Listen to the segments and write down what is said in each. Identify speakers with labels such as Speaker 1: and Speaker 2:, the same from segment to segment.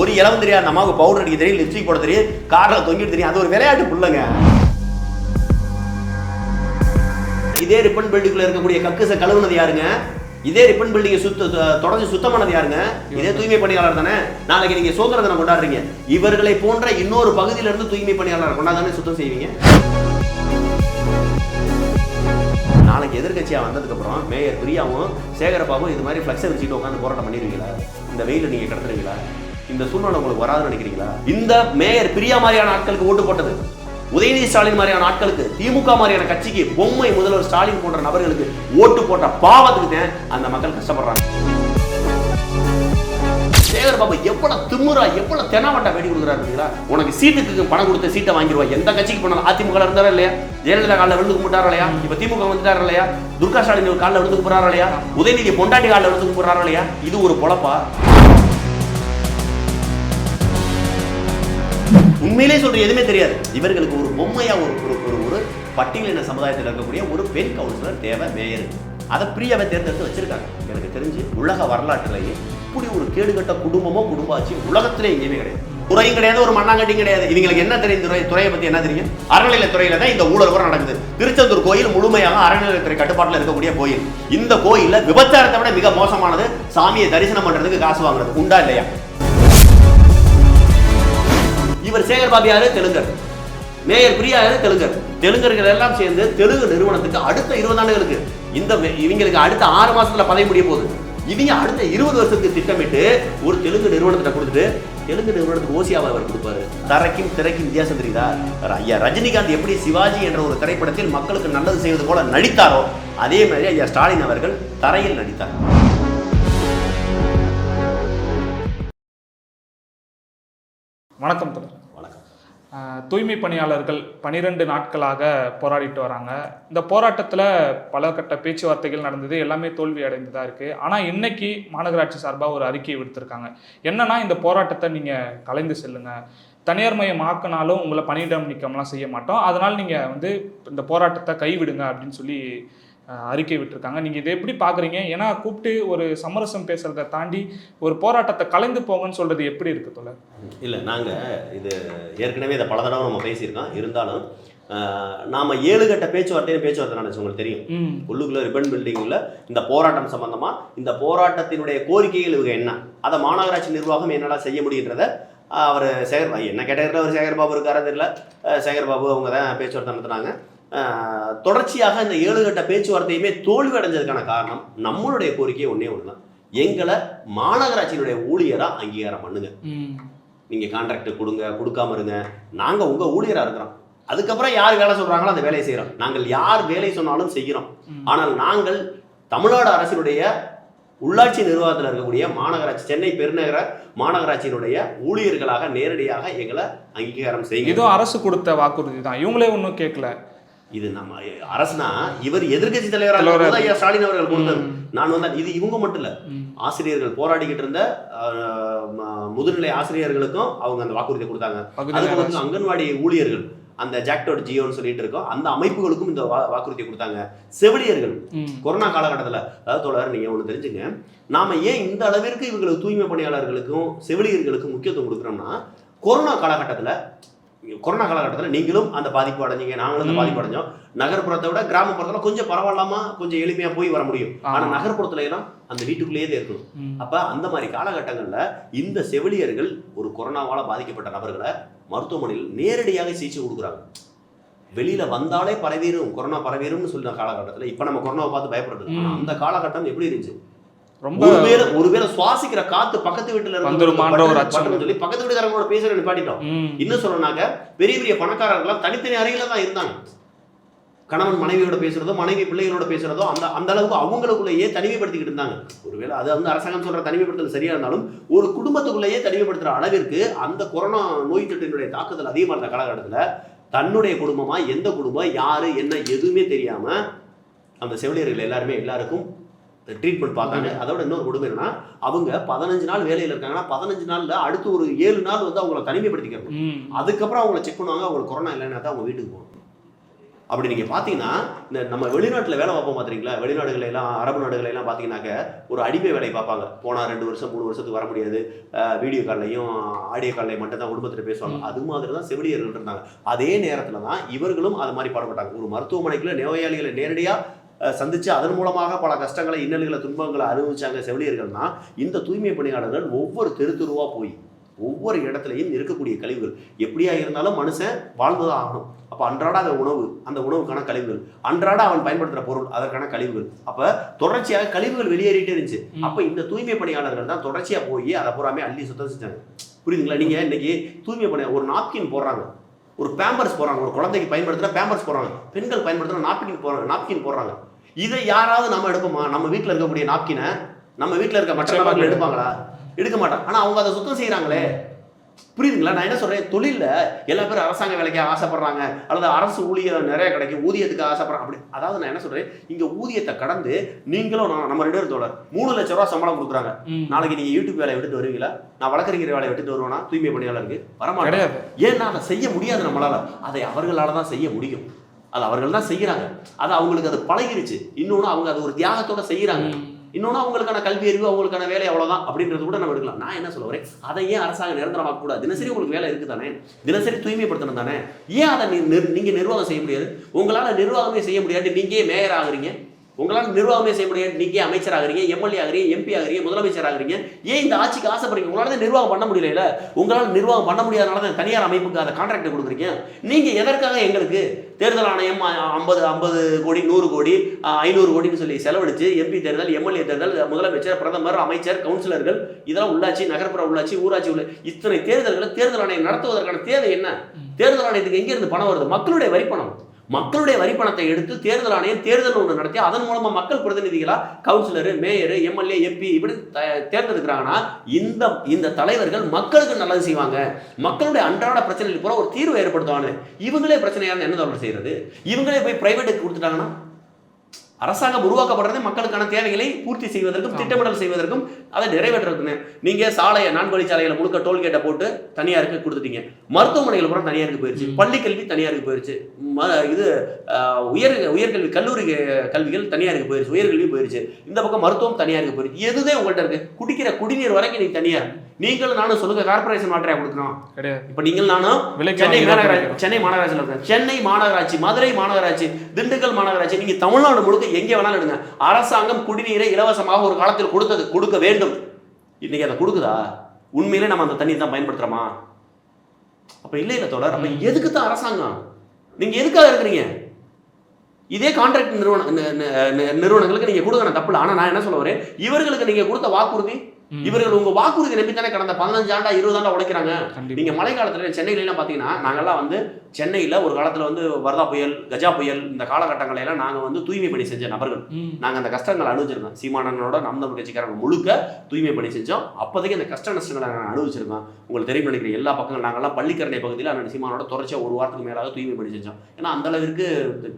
Speaker 1: ஒரு இளவும் தெரியாது. நமக்கு பவுடர் அடிக்க தெரியும் லிப்ஸ்டிக் போட தெரியும் கார்ல தொங்கிட்டு தெரியும். அது ஒரு விளையாட்டு புள்ளைங்க. இதே ரிப்பன் பில்டிங்குள்ள இருக்கக்கூடிய கக்குசை கழுவுனது யாருங்க? இதே ரிப்பன் பில்டிங்கை சுத்த தொடர்ந்து சுத்தம் பண்ணது யாருங்க? இதே தூய்மை பணியாளர் தானே? நாளைக்கு நீங்க சுதந்திர தினம் கொண்டாடுறீங்க. இவர்களை போன்ற இன்னொரு பகுதியில இருந்து தூய்மை பணியாளர் கொண்டாதானே சுத்தம் செய்வீங்க? நாளைக்கு எதிர்கட்சியா வந்ததுக்கு அப்புறம் மேயர் பிரியாவும் சேகரபாபும் இது மாதிரி ஃபிளக்ஸை வச்சுட்டு உட்காந்து போராட்டம் பண்ணிடுவீங்களா? இந்த வெயில நீங்க கடத்துறீங்களா இந்த சூழ்நிலை உங்களுக்கு வராதுன்னு நினைக்கிறீங்களா? இந்த மேயர் பிரியா மாதிரியான ஆட்களுக்கு ஓட்டு போட்டது. உதயநிதி ஸ்டாலின் மாதிரியான ஆட்களுக்கு திமுக மாதிரியான கட்சிக்கு பொம்மை முதல்வர் ஸ்டாலின் போன்ற நபர்களுக்கு ஓட்டு போட்ட பாவத்துக்கு தான் அந்த மக்கள் கஷ்டப்படுறாங்க. சேகர் பாபு எவ்வளவு திமுறா எவ்வளவு தெனாவட்டா வேடி கொடுக்குறாருங்களா உனக்கு சீட்டுக்கு பணம் கொடுத்த சீட்டை வாங்கிடுவா எந்த கட்சிக்கு போனாலும் அதிமுக இருந்தாரா இல்லையா? ஜெயலலிதா காலில் விழுந்து கும்பிட்டாரா இல்லையா? இப்ப திமுக வந்துட்டாரா இல்லையா? துர்கா ஸ்டாலின் காலில் விழுந்து கும்பிட்றாரா இல்லையா? உதயநிதி பொண்டாட்டி காலில் விழுந்து கும்பிட்றாரா இல்லையா? இது ஒரு பொழப்பா? உண்மையிலே சொல்ற எதுவுமே தெரியாது. இவர்களுக்கு ஒரு பொம்மையா ஒரு ஒரு ஒரு ஒரு பட்டியலின சமுதாயத்தில் இருக்கக்கூடிய ஒரு பெண் கவுன்சிலர் தேவை மேயர் அதை பிரியாவை தேர்ந்தெடுத்து வச்சிருக்காங்க. எனக்கு தெரிஞ்சு உலக வரலாற்றிலேயே இப்படி ஒரு கேடுகட்ட குடும்பமோ குடும்பாச்சு உலகத்திலே எங்கேயுமே கிடையாது. துறையும் கிடையாது ஒரு மண்ணாங்கட்டியும் கிடையாது. இவங்களுக்கு என்ன தெரியும்? துறை துறையை பத்தி என்ன தெரியும்? அறநிலையத்துறையில தான் இந்த ஊழல் கூட நடக்குது. திருச்செந்தூர் கோயில் முழுமையாக அறநிலையத்துறை கட்டுப்பாட்டில் இருக்கக்கூடிய கோயில். இந்த கோயில்ல விபச்சாரத்தை விட மிக மோசமானது சாமியை தரிசனம் பண்றதுக்கு காசு வாங்குறது. உண்டா இல்லையா? இவர் சேகர் பாபு யாரு? தெலுங்கர். மேயர் பிரியா யாரு? தெலுங்கர். தெலுங்கர்கள் எல்லாம் சேர்ந்து தெலுங்கு நிறுவனத்துக்கு அடுத்த இருபது ஆண்டுகளுக்கு இந்த இவங்களுக்கு அடுத்த ஆறு மாசத்துல பதவி முடிய போகுது. இவங்க அடுத்த இருபது வருஷத்துக்கு திட்டமிட்டு ஒரு தெலுங்கு நிறுவனத்தை கொடுத்துட்டு தெலுங்கு நிறுவனத்துக்கு ஓசியாவை அவர் கொடுப்பாரு. தரைக்கும் திரைக்கும் வித்தியாசம் தெரியுதா? ஐயா ரஜினிகாந்த் எப்படி சிவாஜி என்ற ஒரு திரைப்படத்தில் மக்களுக்கு நல்லது செய்வது போல நடித்தாரோ அதே மாதிரி ஐயா ஸ்டாலின் அவர்கள் தரையில் நடித்தார்.
Speaker 2: வணக்கம் தொடர்
Speaker 1: வணக்கம்.
Speaker 2: தூய்மை பணியாளர்கள் பனிரெண்டு நாட்களாக போராடிட்டு வராங்க. இந்த போராட்டத்தில் பல கட்ட பேச்சுவார்த்தைகள் நடந்தது எல்லாமே தோல்வி அடைந்ததா இருக்கு. ஆனால் இன்னைக்கு மாநகராட்சி சார்பாக ஒரு அறிக்கையை விடுத்திருக்காங்க. என்னன்னா இந்த போராட்டத்தை நீங்கள் கலைந்து செல்லுங்க. தனியார் மயம் ஆக்கினாலும் உங்களை பணியிடம் நீக்கம்லாம் செய்ய மாட்டோம். அதனால் நீங்கள் வந்து இந்த போராட்டத்தை கைவிடுங்க அப்படின்னு சொல்லி அறிக்கை விட்டுருக்காங்க. நீங்கள் இதை எப்படி பார்க்குறீங்க ஏன்னா கூப்பிட்டு ஒரு சமரசம் பேசுறதை தாண்டி ஒரு போராட்டத்தை கலைந்து போங்கன்னு சொல்றது எப்படி இருக்கு தோழர்?
Speaker 1: இல்லை நாங்கள் இது ஏற்கனவே இதை பல தடவை நம்ம பேசியிருக்கோம். இருந்தாலும் நாம ஏழு கட்ட பேச்சுவார்த்தையும் பேச்சுவார்த்தை நடந்துச்சு உங்களுக்கு தெரியும். உள்ளுக்குள்ள ரிப்பன் பில்டிங்குள்ள இந்த போராட்டம் சம்பந்தமா இந்த போராட்டத்தினுடைய கோரிக்கைகள் இவங்க என்ன? அதை மாநகராட்சி நிர்வாகம் என்னெல்லாம் செய்ய முடியுன்றத அவர் சேகர் என்ன கேட்டகரியில் அவர் சேகர் பாபு இருக்காரா தெரியல. அஹ் சேகர் பாபு அவங்க தான் பேச்சுவார்த்தை நடத்துனாங்க. தொடர்ச்சியாக இந்த ஏழு கட்ட பேச்சுவார்த்தையுமே தோல்வி அடைஞ்சதுக்கான காரணம் நம்மளுடைய கோரிக்கை ஒன்றே ஒன்று தான் எங்களை மாநகராட்சியினுடைய ஊழியராக அங்கீகாரம் பண்ணுங்க.
Speaker 2: ம்.
Speaker 1: நீங்கள் கான்ட்ராக்ட் கொடுங்க கொடுக்காம இருங்க. நாங்கள் உங்கள் ஊழியராக இருக்கிறோம். அதுக்கப்புறம் யார் வேலை சொல்கிறாங்களோ அந்த வேலையை செய்கிறோம் நாங்கள் யார் வேலை சொன்னாலும் செய்கிறோம். ஆனால் நாங்கள் தமிழ்நாடு அரசினுடைய உள்ளாட்சி நிர்வாகத்தில் இருக்கக்கூடிய மாநகராட்சி சென்னை பெருநகர மாநகராட்சியினுடைய ஊழியர்களாக நேரடியாக எங்களை அங்கீகாரம் செய்யுங்க.
Speaker 2: இதுவும் அரசு கொடுத்த வாக்குறுதி தான். இவங்களே ஒன்றும் கேட்கல.
Speaker 1: இது நம்ம அரசுனா இவர் எதிர்க்கட்சி தலைவராக ஐயா ஸ்டாலின் அவர்கள் கொடுத்தது. நான் வந்து இது இவங்க மட்டும் இல்ல. ஆசிரியர்கள் போராடிக்கிட்டு இருந்த முதுநிலை ஆசிரியர்களுக்கும் அவங்க அந்த வாக்குறுதி கொடுத்தாங்க. அதுக்கு வந்து அங்கன்வாடி ஊழியர்கள் அந்த ஜாக்டோட் ஜியோன்னு சொல்லிட்டு இருக்கோம் அந்த அமைப்புகளுக்கும் இந்த வா- வாக்குறுதி கொடுத்தாங்க. செவிலியர்கள். கொரோனா காலகட்டத்தில் அதாவது தோழர் நீங்க ஒன்று தெரிஞ்சுங்க. நாம ஏன் இந்த அளவிற்கு இவங்களுக்கு தூய்மை பணியாளர்களுக்கும் செவிலியர்களுக்கும் முக்கியத்துவம் கொடுக்குறோம்னா கொரோனா காலகட்டத்தில் கொரோனா காலகட்டத்தில் நீங்களும் அந்த பாதிப்பு அடைஞ்சீங்க நாங்களும் அந்த. பாதிப்பு அடைஞ்சோம் நகர்ப்புறத்தை விட கிராமப்புறத்துல கொஞ்சம் பரவாயில்லாம கொஞ்சம் எளிமையா போய் வர முடியும் ஆனா
Speaker 2: ஆமா.
Speaker 1: நகர்ப்புறத்துல எல்லாம் அந்த வீட்டுக்குள்ளேயே இருக்கணும். அப்ப அந்த மாதிரி காலகட்டங்கள்ல இந்த செவிலியர்கள் ஒரு கொரோனாவால பாதிக்கப்பட்ட நபர்களை மருத்துவமனையில் நேரடியாக சிகிச்சை கொடுக்குறாங்க வெளியில வந்தாலே பரவிடும் கொரோனா பரவிடும்னு சொல்ற காலகட்டத்துல இப்ப நம்ம கொரோனாவை பார்த்து பயப்படுறது. அந்த காலகட்டம் எப்படி இருந்துச்சு
Speaker 2: ரொம்ப
Speaker 1: ஒருவேளை ஒருவேளை சுவாசிக்கிற காத்து பக்கத்து வீட்டுல
Speaker 2: வந்துருமான்ற ஒரு அச்சம்.
Speaker 1: சொல்லி பக்கத்து வீட்டுக்காரங்களோட பேசுற நிப்பாட்டிட்டோம். இன்னும் சொல்லணும்னாக்க பெரிய பெரிய பணக்காரர்கள்லாம் தனித்தனி அறையில தான் இருந்தாங்க கணவன் மனைவியோட பேசுறதோ மனைவி பிள்ளைகளோட பேசுறதோ அந்த அந்த அளவுக்கு அவங்களுக்குள்ளேயே தனிமைப்படுத்திக்கிட்டு இருந்தாங்க ஒருவேளை அது வந்து அரசாங்கம் சொல்ற தனிமைப்படுத்தல் சரியா இருந்தாலும் ஒரு குடும்பத்துக்குள்ளேயே தனிமைப்படுத்துற அளவிற்கு அந்த கொரோனா நோய் தொற்றினுடைய தாக்குதல் அதிகமா இருந்த காலகட்டத்துல தன்னுடைய குடும்பமா எந்த குடும்பம் யாரு என்ன எதுவுமே தெரியாம அந்த செவிலியர்கள் எல்லாருமே எல்லாருக்கும் ட்ரீட்மெண்ட் பார்த்தாங்க. அதோட இன்னொரு கொடுமை என்னன்னா அவங்க பதினஞ்சு நாள் வேலையில இருக்காங்கன்னா பதினஞ்சு நாள்ல அடுத்து ஒரு ஏழு நாள் வந்து அவங்கள தனிமைப்படுத்திக்கிறாங்க. அதுக்கப்புறம் அவங்கள செக் பண்ணுவாங்க அவங்களுக்கு கொரோனா இல்லைன்னா தான் அவங்க வீட்டுக்கு போகணும். அப்படி நீங்க பாத்தீங்கன்னா இந்த நம்ம வெளிநாட்டுல வேலை பார்ப்போம் பாத்தீங்களா? வெளிநாடுகள் எல்லாம் அரபு நாடுகள் எல்லாம் பாத்தீங்கன்னாக்க ஒரு அடிமை வேலை பார்ப்பாங்க. போனா ரெண்டு வருஷம் மூணு வருஷத்துக்கு வர முடியாது. வீடியோ கால்லையும் ஆடியோ கால்லையும் மட்டும் தான் குடும்பத்தில் பேசுவாங்க. அது மாதிரி தான் செவிலியர்கள் இருந்தாங்க. அதே நேரத்துல தான் இவர்களும் அது மாதிரி பாடுபட்டாங்க. ஒரு மருத்துவமனைக்குள்ள நோயாளிகளை நேரடியா சந்திச்சு அதன் மூலமாக பல கஷ்டங்களை இன்னல்களை துன்பங்களை அனுபவிச்சாங்க செவிலியர்கள்னா இந்த தூய்மை பணியாளர்கள் ஒவ்வொரு தெரு தெருவா போய் ஒவ்வொரு இடத்துலையும் இருக்கக்கூடிய கழிவுகள். எப்படியா இருந்தாலும் மனுஷன் வாழ்ந்துதான் ஆகணும். அப்ப அன்றாட அந்த உணவு அந்த உணவுக்கான கழிவுகள். அன்றாட அவன் பயன்படுத்துற பொருள் அதற்கான கழிவுகள். அப்ப தொடர்ச்சியாக கழிவுகள் வெளியேறிட்டே இருந்துச்சு. அப்ப இந்த தூய்மை பணியாளர்கள் தான் தொடர்ச்சியா போய் அதை பூராமே அள்ளி சுத்தம் செஞ்சாங்க. புரியுதுங்களா? நீங்க இன்னைக்கு தூய்மை பணி ஒரு நாப்கின் போடுறாங்க. ஒரு பேம்பர்ஸ் போடுறாங்க. ஒரு குழந்தைக்கு பயன்படுத்துற பேம்பர்ஸ் போடுறாங்க. பெண்கள் பயன்படுத்துற நாப்கின் போடுறாங்க நாப்கின் போடுறாங்க. இதை யாராவது நம்ம எடுப்போமா? நம்ம வீட்ல இருக்கக்கூடிய நாப்கினை நம்ம வீட்ல இருக்க மற்ற நபர்கள் எடுப்பாங்களா? எடுக்க மாட்டாங்க. ஆனா அவங்க அதை சுத்தம் செய்றாங்களே. புரியுதுங்களா? நான் என்ன சொல்றேன்? தொழில்ல எல்லா பேரும் அரசாங்க வேலைக்கு ஆசைப்படுறாங்க. அல்லது அரசு ஊழியர் நிறைய கிடைக்கும். ஊதியத்துக்கு ஆசைப்படுறாங்க. அப்படி அதாவது நான் என்ன சொல்றேன்? இங்க ஊதியத்தை கடந்து நீங்களும் நான் நம்ம ரெண்டு பேரும் தோழர் மூணு லட்ச ரூபா சம்பளம் கொடுக்குறாங்க. நாளைக்கு நீங்க யூடியூப் வேலையை விட்டுட்டு வருவீங்களா? நான் வழக்கறிஞர் வேலையை விட்டுட்டு வருவேனா? தூய்மை பணியாளருக்கு. வரமாட்டேன். ஏன்னா அதை செய்ய முடியாது நம்மளால. அதை அவர்களால தான் செய்ய முடியும். அது அவர்கள் தான் செய்கிறாங்க. அது அவங்களுக்கு அது பழகிருச்சு. இன்னொன்று அவங்க அது ஒரு தியாகத்தோட
Speaker 2: செய்கிறாங்க.
Speaker 1: இன்னொன்று அவங்களுக்கான கல்வி அறிவு அவங்களுக்கான வேலை அவ்வளோதான் அப்படின்றது கூட நம்ம எடுக்கலாம். நான் என்ன சொல்ல வரேன்? அதை ஏன் அரசாங்கம் நிரந்தரமாக கூடாது தினசரி உங்களுக்கு வேலை இருக்குது தானே தினசரி தூய்மைப்படுத்தணும் தானே? ஏன் அதை நீ- நிர்வாகம் செய்ய முடியாது? உங்களால் நிர்வாகமே செய்ய முடியாது. நீங்கள் மேயர் ஆகுறீங்க? உங்களால நிர்வாகமே செய்ய முடியாது. நீங்க அமைச்சர் ஆகுறீங்க எம்எல்ஏ ஆகுறீங்க எம்பி ஆகுறீங்க முதலமைச்சர் ஆகுறீங்க. ஏன் இந்த ஆட்சிக்கு ஆசைப்படுறீங்க உங்களால தான் நிர்வாகம் பண்ண முடியல உங்களால நிர்வாகம் பண்ண முடியாதனால தான் தனியார் அமைப்புக்கு அதை கான்ட்ராக்ட் கொடுக்குறீங்க. நீங்க எதற்காக எங்களுக்கு? தேர்தல் ஆணையம் ஐம்பது ஐம்பது கோடி நூறு கோடி ஐநூறு கோடின்னு சொல்லி செலவழிச்சு எம்பி தேர்தல் எம்எல்ஏ தேர்தல் முதலமைச்சர் பிரதமர் அமைச்சர் கவுன்சிலர்கள் இதெல்லாம் உள்ளாட்சி நகர்ப்புற உள்ளாட்சி ஊராட்சி உள்ள இத்தனை தேர்தல்களை தேர்தல் ஆணையம் நடத்துவதற்கான தேவை என்ன? தேர்தல் ஆணையத்துக்கு எங்க இருந்து பணம் வருது? மக்களுடைய வரி பணம் மக்களுடைய வரி பணத்தை எடுத்து தேர்தல் ஆணையம் தேர்தல் ஒன்று நடத்தி அதன் மூலமா மக்கள் பிரதிநிதிகளா கவுன்சிலர் மேயர் எம்எல்ஏ எம்பி இப்படி தேர்ந்தெடுக்கிறாங்கன்னா இந்த இந்த தலைவர்கள் மக்களுக்கு நல்லது செய்வாங்க. மக்களுடைய அன்றாட பிரச்சனைகள் பூரா ஒரு தீர்வு ஏற்படுத்துவாங்க. இவங்களே பிரச்சனையா என்ன தொடர்பு செய்யறது? இவங்களே போய் பிரைவேட்டுக்கு கொடுத்துட்டாங்கன்னா அரசாங்கம் உருவாக்கப்படுறதே மக்களுக்கான தேவைகளை பூர்த்தி செய்வதற்கும். திட்டமிடல் செய்வதற்கும் அதை நிறைவேற்றுறதுன்னு. நீங்க சாலையை நான்கு வழிச்சாலைகளை முழுக்க டோல்கேட்டை போட்டு தனியாருக்கு கொடுத்துட்டீங்க. மருத்துவமனைகள் பூரா தனியாருக்கு போயிருச்சு. பள்ளி கல்வி தனியாருக்கு போயிருச்சு. இது உயர் உயர்கல்வி கல்லூரி கல்விகள் தனியாருக்கு போயிருச்சு. உயர்கல்வி போயிருச்சு. இந்த பக்கம் மருத்துவம் தனியாருக்கு போயிருச்சு. எதுதான் உங்கள்ட்ட இருக்கு. குடிக்கிற குடிநீர் வரைக்கும் நீ தனியார் நீங்களும் நானும் சொல்லுங்க கார்பரேஷன் வாட்டரையா கொடுக்கணும்? இப்ப நீங்கள் நானும் சென்னை மாநகராட்சி. சென்னை மாநகராட்சியில் சென்னை மாநகராட்சி மதுரை மாநகராட்சி திண்டுக்கல் மாநகராட்சி நீங்க தமிழ்நாடு முழுக்க எங்கே வேணாலும் எடுங்க. அரசாங்கம் குடிநீரை இலவசமாக ஒரு காலத்தில் கொடுத்தது கொடுக்க வேண்டும். இன்னைக்கு அதை கொடுக்குதா? உண்மையிலே நம்ம அந்த தண்ணீர் தான் பயன்படுத்துறோமா? அப்ப இல்லை இல்லை தொடர் அப்ப எதுக்கு தான் அரசாங்கம்? நீங்க எதுக்காக இருக்கிறீங்க? இதே கான்ட்ராக்ட் நிறுவன நிறுவனங்களுக்கு நீங்க கொடுக்கணும் தப்பு இல்லை ஆனா நான் என்ன சொல்ல வரேன்? இவர்களுக்கு நீங்க கொடுத்த வாக்குறுதி. இவர்கள் உங்க வாக்குறுதி நம்பி தானே கடந்த பதினஞ்சு ஆண்டா இருபது ஆண்டா உழைக்கிறாங்க நீங்க மழை காலத்துல சென்னையில எல்லாம் பாத்தீங்கன்னா நாங்கெல்லாம் வந்து சென்னையில ஒரு காலத்துல வந்து வர்தா புயல் கஜா புயல் இந்த காலகட்டங்களை எல்லாம் நாங்க வந்து தூய்மை பணி செஞ்ச நபர்கள்.
Speaker 2: ம்.
Speaker 1: நாங்க அந்த கஷ்டங்களை அனுபவிச்சிருக்கோம் சீமானனோட நம் கட்சிக்காரங்க முழுக்க தூய்மை பணி செஞ்சோம். அப்போதைக்கு அந்த கஷ்ட நஷ்டங்களை நாங்கள் அனுபவிச்சிருக்கோம் உங்களுக்கு தெரியும் நினைக்கிறேன் எல்லா பக்கங்களும் நாங்கெல்லாம் பள்ளிக்கரணை பகுதியில் அண்ணன் சீமானோட தொடர்ச்சியா ஒரு வாரத்துக்கு மேலாக தூய்மை பணி செஞ்சோம். ஏன்னா அந்த அளவிற்கு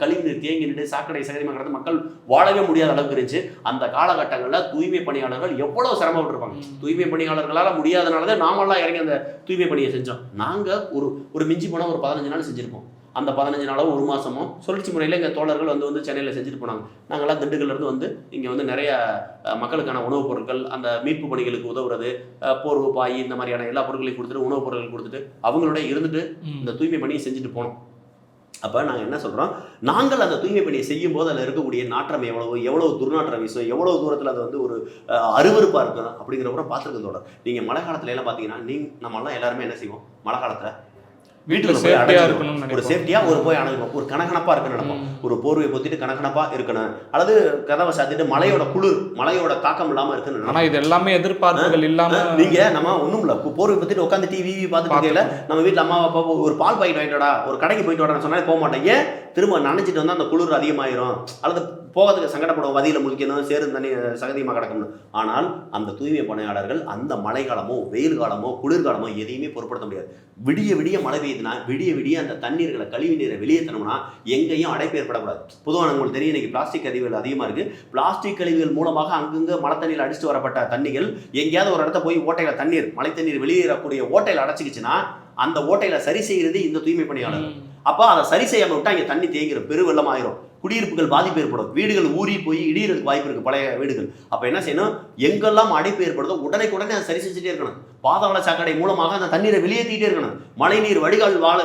Speaker 1: கழிவுநீர் தேங்கி நின்று சாக்கடை சகதிமாக கிடந்து மக்கள் வாழவே முடியாத அளவுக்கு இருந்துச்சு. அந்த காலகட்டங்களில் தூய்மை பணியாளர்கள் எவ்வளவு சிரமப்பட்டிருப்பாங்க. தூய்மை பணியாளர்களால் முடியாதனால தான் நாமெல்லாம் இறங்கி அந்த தூய்மை பணியை செஞ்சோம். நாங்கள் ஒரு ஒரு மிஞ்சி போனால் ஒரு பதினஞ்சு நாள் செஞ்சுருப்போம். அந்த பதினஞ்சு நாளோ ஒரு மாசமோ சுழற்சி முறையில் எங்கள் தோழர்கள் வந்து வந்து சென்னையில் செஞ்சுட்டு போனாங்க. நாங்கள்லாம் திண்டுக்கல்ல இருந்து வந்து இங்கே வந்து நிறைய மக்களுக்கான உணவுப் பொருட்கள் அந்த மீட்பு பணிகளுக்கு உதவுறது போர்வு பாய் இந்த மாதிரியான எல்லா பொருட்களையும் கொடுத்துட்டு உணவுப் பொருட்கள் கொடுத்துட்டு அவங்களோட இருந்துட்டு. இந்த தூய்மை பணியை செஞ்சுட்டு போனோம். அப்போ நாங்கள் என்ன சொல்கிறோம் நாங்கள் அந்த தூய்மை பணியை செய்யும் போது அதில் இருக்கக்கூடிய நாற்றம் எவ்வளவு எவ்வளவு துர்நாற்றம் வீசும் எவ்வளவு தூரத்தில் அது வந்து ஒரு அருவருப்பாக இருக்கும் அப்படிங்கிற கூட பார்த்துருக்கதோட நீங்கள் மழை காலத்துல எல்லாம் பார்த்தீங்கன்னா நீங்க நம்மலாம் எல்லாருமே என்ன செய்வோம்? மழை காலத்தில்
Speaker 2: வீட்டுல
Speaker 1: போய்.
Speaker 2: இருக்கணும்னு
Speaker 1: ஒரு சேஃப்டியா ஒரு போய் அணுகணும். ஒரு கனகனப்பா இருக்குன்னு நினைப்போம்.
Speaker 2: ம்.
Speaker 1: ஒரு போர்வையை பொத்திட்டு கனகனப்பா இருக்கணும். அல்லது கதவை சாத்திட்டு மழையோட குளிர் மழையோட தாக்கம் இல்லாம இருக்குன்னு
Speaker 2: ஆனா. இது எல்லாமே எதிர்பார்ப்புகள் இல்லாம
Speaker 1: நீங்க நம்ம ஒண்ணும் இல்ல. போர்வை பத்திட்டு உட்காந்து டிவி பார்த்துட்டு நம்ம வீட்ல அம்மா அப்பா ஒரு பால் பாக்கெட் வாங்கிட்டு ஒரு கடைக்கு போயிட்டு வாடான்னு சொன்னா போக மாட்டேன். ஏன்? திரும்ப நனைச்சிட்டு வந்தா அந்த குளிர் அதிகமாயிரும். அல்லது போகிறதுக்கு சங்கடப்படும் வதியில முழிக்கணும் சேரும் தண்ணி சகதியமாக கிடக்கணும் ஆனால் அந்த தூய்மை பணியாளர்கள் அந்த மழை காலமோ வெயில் காலமோ குளிர்காலமோ எதையுமே பொருட்படுத்த முடியாது. விடிய விடிய மழை பெய்யுதுன்னா விடிய விடிய அந்த தண்ணீர்களை கழிவு நீரை வெளியேற்றணும்னா எங்கேயும் அடைப்பு ஏற்படக்கூடாது. பொதுவாக உங்களுக்கு தெரியும் இன்னைக்கு பிளாஸ்டிக் கழிவுகள் அதிகமாக இருக்கு. பிளாஸ்டிக் கழிவுகள் மூலமாக அங்கங்க மழை தண்ணீர் அடிச்சுட்டு வரப்பட்ட தண்ணிகள் எங்கேயாவது ஒரு இடத்த போய் ஓட்டையில தண்ணீர் மழை தண்ணீர் வெளியேறக்கூடிய ஓட்டையில அடைச்சிக்கிச்சுன்னா அந்த ஓட்டையில சரி செய்யறது இந்த தூய்மை பணியாளர். அப்ப அதை சரி செய்யாம விட்டா இங்க தண்ணி தேங்கிரும் பெரு வெள்ளம் ஆயிரும் குடியிருப்புகள் பாதிப்பு ஏற்படும். வீடுகள் ஊறி போய் இடியறதுக்கு வாய்ப்பு இருக்குது பழைய வீடுகள். அப்போ என்ன செய்யணும்? எங்கெல்லாம் அடைப்பு ஏற்படுதோ உடனே உடனே அதை சரி செஞ்சுட்டே இருக்கணும். பாதாள சாக்கடை மூலமாக அந்த தண்ணீரை வெளியேற்றிட்டே இருக்கணும். மழைநீர் வடிகால் வாழ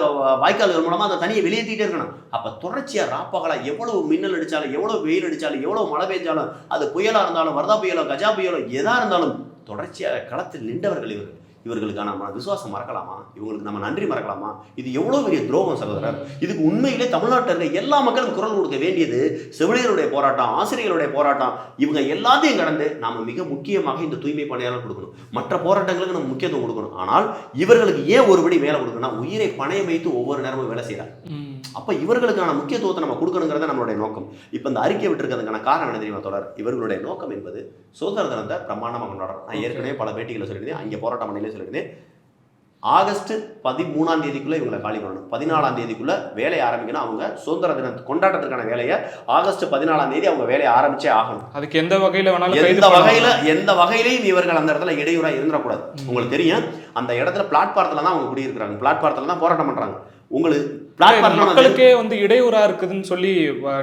Speaker 1: வாய்க்கால்கள் மூலமாக அந்த தண்ணியை வெளியேற்றிட்டே இருக்கணும். அப்போ தொடர்ச்சியாக ராப்பகலாக எவ்வளவு மின்னல் அடிச்சாலும் எவ்வளோ வெயில் அடிச்சாலும் எவ்வளோ மழை பெஞ்சாலும் அது புயலாக இருந்தாலும் வரதா புயலோ கஜா புயலோ எதாக இருந்தாலும் தொடர்ச்சியாக களத்தில் நின்றவர்கள் இவர்கள். இவர்களுக்கான நம்ம விசுவாசம் மறக்கலாமா? இவங்களுக்கு நம்ம நன்றி மறக்கலாமா? இது எவ்வளவு பெரிய துரோகம் சகோதரர். இதுக்கு உண்மையிலே தமிழ்நாட்டில் இருக்க எல்லா மக்களும் குரல் கொடுக்க வேண்டியது செவிலியருடைய போராட்டம் ஆசிரியர்களுடைய போராட்டம். இவங்க எல்லாத்தையும் கடந்து நாம மிக முக்கியமாக இந்த தூய்மை பணியாளர் கொடுக்கணும். மற்ற போராட்டங்களுக்கு நம்ம முக்கியத்துவம் கொடுக்கணும். ஆனால் இவர்களுக்கு ஏன் ஒருபடி வேலை கொடுக்கணும்னா உயிரை பணையம் வைத்து ஒவ்வொரு நேரமும் வேலை செய்யறாங்க அப்ப இவர்களுக்கான முக்கியத்துவத்தை நம்ம கொடுக்கணுங்கிறத நம்மளுடைய நோக்கம். இப்ப இந்த அறிக்கை விட்டுருக்கிறதுக்கான காரணம் என்ன தெரியுமா தொடர் இவர்களுடைய நோக்கம் என்பது சுதந்திர தினத்தை பிரம்மாண்டமாக கொண்டாடுறோம். நான் ஏற்கனவே பல பேட்டிகளை சொல்லியிருந்தேன். அங்கே போராட்ட மண்ணிலே சொல்லியிருந்தேன். ஆகஸ்ட் பதிமூணாம் தேதிக்குள்ள இவங்களை காலி பண்ணணும். பதினாலாம் தேதிக்குள்ள வேலையை ஆரம்பிக்கணும். அவங்க சுதந்திர தின கொண்டாட்டத்திற்கான வேலையை ஆகஸ்ட் பதினாலாம் தேதி அவங்க வேலையை ஆரம்பிச்சே ஆகணும்.
Speaker 2: அதுக்கு எந்த வகையில வேணாலும்
Speaker 1: எந்த. வகையில எந்த வகையிலையும் இவர்கள் அந்த இடத்துல இடையூறா இருந்துடக்கூடாது. உங்களுக்கு தெரியும் அந்த இடத்துல பிளாட்பாரத்துல தான் அவங்க குடியிருக்கிறாங்க. பிளாட்பாரத்துல தான் போராட்டம் பண்றாங்க. உங்களுக்கு
Speaker 2: மக்களுக்கே வந்து இடையூறா இருக்குதுன்னு சொல்லி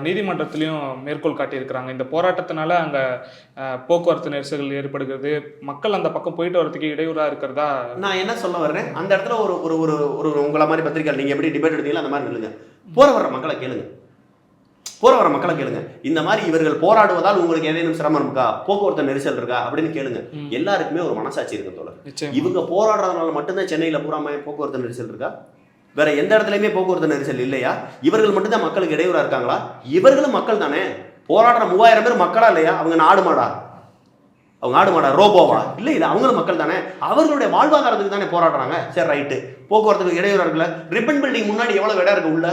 Speaker 2: நீதிமன்றத்திலையும் மேற்கோள் காட்டியிருக்கிறாங்க. இந்த போராட்டத்தினால அங்க போக்குவரத்து நெரிசல்கள் ஏற்படுகிறது. மக்கள் அந்த பக்கம் போயிட்டு வரதுக்கு இடையூறா இருக்கிறதா?
Speaker 1: நான் என்ன சொல்ல வர்றேன்? அந்த இடத்துல ஒரு ஒரு ஒரு ஒரு உங்களை மாதிரி பத்திரிக்கை நீங்க எப்படி டிபேட் எடுத்தீங்களோ அந்த மாதிரி நில்லுங்க. போற வர மக்களை கேளுங்க. போற வர மக்களை கேளுங்க. இந்த மாதிரி இவர்கள் போராடுவதால் உங்களுக்கு ஏதேனும் சிரமம் இருக்கா? போக்குவரத்து நெரிசல் இருக்கா? அப்படின்னு கேளுங்க. எல்லாருக்குமே ஒரு மனசாட்சி இருக்கு தோழர். இவங்க போராடுறதுனால மட்டும்தான் சென்னையில பூராம போக்குவரத்து நெரிசல் இருக்கா? வேற எந்த இடத்துலையுமே போக்குவரத்து நெரிசல் இல்லையா? இவர்கள் மட்டும்தான் மக்களுக்கு இடையூறா இருக்காங்களா? இவர்களும் மக்கள் தானே. போராடுற மூவாயிரம் பேர் மக்களா இல்லையா? அவங்க நாடு மாடா. அவங்க ஆடு மாடா ரோபோவா? இல்லை இல்லை அவங்களும் மக்கள் தானே. அவர்களுடைய வாழ்வாதாரத்துக்கு தானே போராடுறாங்க. சரி ரைட்டு. போக்குவரத்துக்கு இடையூறா இருக்குல்ல? ரிப்பன் பில்டிங் முன்னாடி எவ்வளவு இடம் இருக்கு உள்ள?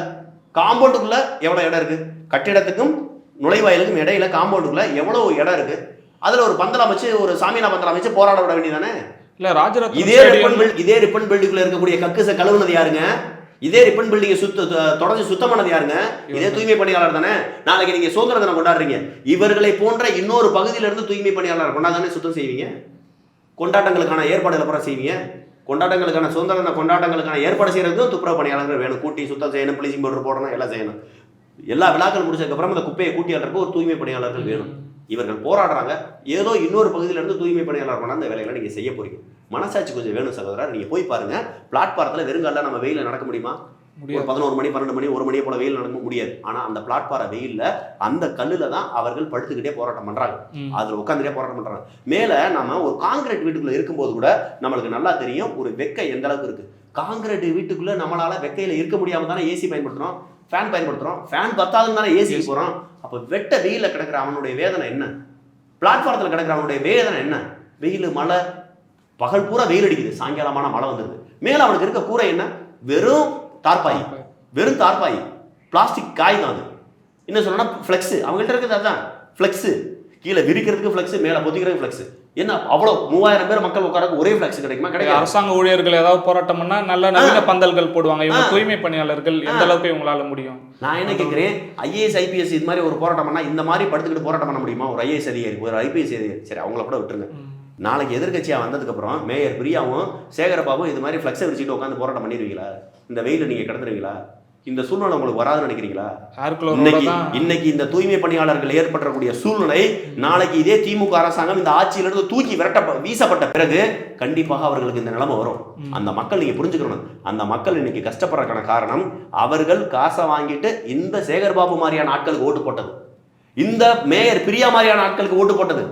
Speaker 1: காம்பவுண்டுக்குள்ள எவ்வளவு இடம் இருக்கு? கட்டிடத்துக்கும் நுழைவாயிலுக்கும் இடையில காம்பவுண்டுக்குள்ள எவ்வளவு இடம் இருக்கு? அதுல ஒரு பந்தல் அமைச்சு ஒரு சாமியானா பந்தல் அமைச்சு போராட விட வேண்டியதானே
Speaker 2: இல்ல ராஜரத்னம்
Speaker 1: இதே ரிப்பன் பில் இதே ரிப்பன் பில்டிங்ல இருக்கக்கூடிய கக்குசை கழுவுனது யாருங்க? இதே ரிப்பன் பில்டிங்கை சுத்த தொடர்ந்து சுத்தம் பண்ணது யாருங்க? இதே தூய்மை பணியாளர் தானே? நாளைக்கு நீங்க சுதந்திர தினம் கொண்டாடுறீங்க. இவர்களை போன்ற இன்னொரு பகுதியில இருந்து தூய்மை பணியாளர் கொண்டாதானே சுத்தம் செய்வீங்க? கொண்டாட்டங்களுக்கான ஏற்பாடுகளை அப்புறம் செய்வீங்க? கொண்டாட்டங்களுக்கான சுதந்திர தின கொண்டாட்டங்களுக்கான ஏற்பாடு செய்யறதுக்கும் துப்புரவு பணியாளர்கள் வேணும். கூட்டி சுத்தம் செய்யணும் ப்ளீச்சிங் பவுடர் போடணும் எல்லாம் செய்யணும். எல்லா விழாக்கள் முடிச்சதுக்கப்புறம் அந்த குப்பையை கூட்டி ஒரு தூய்மை பணியாளர்கள் வேணும். இவர்கள் போராடுறாங்க. ஏதோ இன்னொரு பகுதியில இருந்து தூய்மை பணியாளர் கொண்டாந்து அந்த வேலைகளை நீங்க செய்ய போறீங்க. மனசாட்சி கொஞ்சம் வேணும் சகோதரர் நீங்க போய் பாருங்க. பிளாட்பாரத்துல வெறுங்கால நம்ம வெயில நடக்க முடியுமா? ஒரு பதினோரு மணி பன்னெண்டு மணி ஒரு மணியை போல வெயில் நடக்க முடியாது. ஆனா அந்த பிளாட்பார வெயில்ல அந்த கல்லுல தான் அவர்கள் படுத்துக்கிட்டே போராட்டம் பண்றாங்க. அதுல உட்காந்துட்டே போராட்டம் பண்றாங்க. மேல நம்ம ஒரு காங்கிரீட் வீட்டுக்குள்ள இருக்கும்போது கூட நம்மளுக்கு நல்லா தெரியும் ஒரு வெக்கை எந்த அளவுக்கு இருக்கு. காங்கிரீட் வீட்டுக்குள்ள நம்மளால வெக்கையில இருக்க முடியாம தானே ஏசி பயன்படுத்துறோம்? ஃபேன் பயன்படுத்துறோம். ஃபேன் பத்தாதுன்னு தானே ஏசி போறோம். அப்ப வெட்ட வெயில கிடக்குற அவனுடைய வேதனை என்ன? பிளாட்பாரத்தில் கிடக்குற அவனுடைய வேதனை என்ன? வெயில் மழை பகல் பூரா வெயில் அடிக்குது. சாயங்காலமான மழை வந்துருது. மேல அவனுக்கு இருக்க கூரை என்ன? வெறும் தார்பாய் வெறும் தார்பாய் பிளாஸ்டிக் காய் தான் அது. என்ன சொல்லணும்னா ஃப்ளெக்ஸ் அவங்கள்ட்ட இருக்கிறது அதுதான். ஃப்ளெக்ஸ் கீழே விரிக்கிறதுக்கு ஃப்ளெக்ஸ் மேலே பொதிக்கிறதுக்கு ஃப்ளெக்ஸ் என்ன அவ்வளோ மூவாயிரம் பேர் மக்கள் உட்காரக்கு ஒரே ஃப்ளெக்ஸ் கிடைக்குமா? கிடைக்காது.
Speaker 2: அரசாங்க ஊழியர்கள் ஏதாவது போராட்டம் பண்ணா நல்ல நவீன பந்தல்கள் போடுவாங்க. இவங்க. தூய்மை பணியாளர்கள் எந்த அளவுக்கு இவங்களால முடியும்?
Speaker 1: நான் என்ன கேட்குறேன் ஐஏஎஸ் ஐபிஎஸ் இது மாதிரி ஒரு போராட்டம் பண்ணா இந்த மாதிரி படுத்துக்கிட்டு போராட்டம் பண்ண முடியுமா? ஒரு ஐஏஎஸ் அதிகாரி ஒரு ஐபிஎஸ் அதிகாரி. சரி அவங்கள கூட விட்டுருங்க. நாளைக்கு எதிர்க்கட்சியாக வந்ததுக்கப்புறம் மேயர் பிரியாவும் சேகரபாபும் இது மாதிரி ஃப்ளெக்ஸை விரிச்சிட்டு உட்காந்து போராட்டம் பண்ணிடுவீங்களா? இந்த வெயில நீங்கள் கிடந்துருவீங்களா? இந்த சூழ்நிலை உங்களுக்கு வராதுன்னு நினைக்கிறீங்களா? இன்னைக்கு இன்னைக்கு இந்த தூய்மை பணியாளர்கள் ஏற்படக்கூடிய சூழ்நிலை நாளைக்கு இதே திமுக அரசாங்கம் இந்த ஆட்சியிலிருந்து தூக்கி விரட்ட வீசப்பட்ட பிறகு கண்டிப்பாக அவர்களுக்கு இந்த நிலைமை வரும். அந்த மக்கள் நீங்க புரிஞ்சுக்கணும். அந்த மக்கள் இன்னைக்கு கஷ்டப்படுறதுக்கான காரணம் அவர்கள் காசை வாங்கிட்டு இந்த சேகர்பாபு மாதிரியான ஆட்களுக்கு ஓட்டு போட்டது. இந்த மேயர் பிரியா மாதிரியான ஆட்களுக்கு ஓட்டு போட்டது.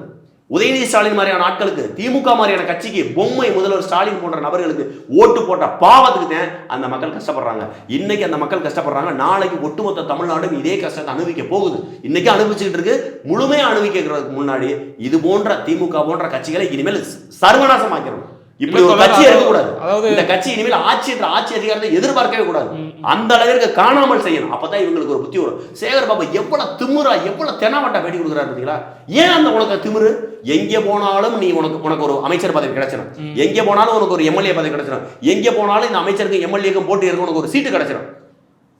Speaker 1: உதயநிதி ஸ்டாலின் மாதிரியான ஆட்களுக்கு திமுக மாதிரியான கட்சிக்கு பொம்மை முதல்வர் ஸ்டாலின் போன்ற நபர்களுக்கு ஓட்டு போட்ட பாவத்துக்கு தான் அந்த மக்கள் கஷ்டப்படுறாங்க. இன்னைக்கு அந்த மக்கள் கஷ்டப்படுறாங்க. நாளைக்கு ஒட்டுமொத்த தமிழ்நாடும் இதே கஷ்டத்தை அனுபவிக்க போகுது. இன்னைக்கு அனுபவிச்சுட்டு இருக்கு. முழுமையாக அனுபவிக்கிறதுக்கு முன்னாடி இது போன்ற திமுக போன்ற கட்சிகளை இனிமேல் சர்வநாசமாக்கிறோம் இப்படி ஒரு கட்சி இருக்கக்கூடாது
Speaker 2: அதாவது
Speaker 1: இந்த கட்சி இனிமேல் ஆட்சி என்ற ஆட்சி அதிகாரத்தை எதிர்பார்க்கவே கூடாது. அந்த அளவிற்கு காணாமல் செய்யணும். அப்பதான் இவங்களுக்கு ஒரு புத்தி வரும். சேகர் பாபு எவ்வளவு திமிரா எவ்வளவு தெனாவட்டா பேட்டி கொடுக்குறாரு பார்த்தீங்களா? ஏன் அந்த உனக்கு திமிரு? எங்க போனாலும் நீ உனக்கு உனக்கு ஒரு அமைச்சர் பதவி கிடைச்சிடும் எங்க போனாலும் உனக்கு ஒரு எம்எல்ஏ பதவி கிடைச்சிடும் எங்க போனாலும் இந்த அமைச்சருக்கும் எம்எல்ஏக்கும் போட்டி இருக்கும் உனக்கு ஒரு சீட்டு கிடைச்சிடும்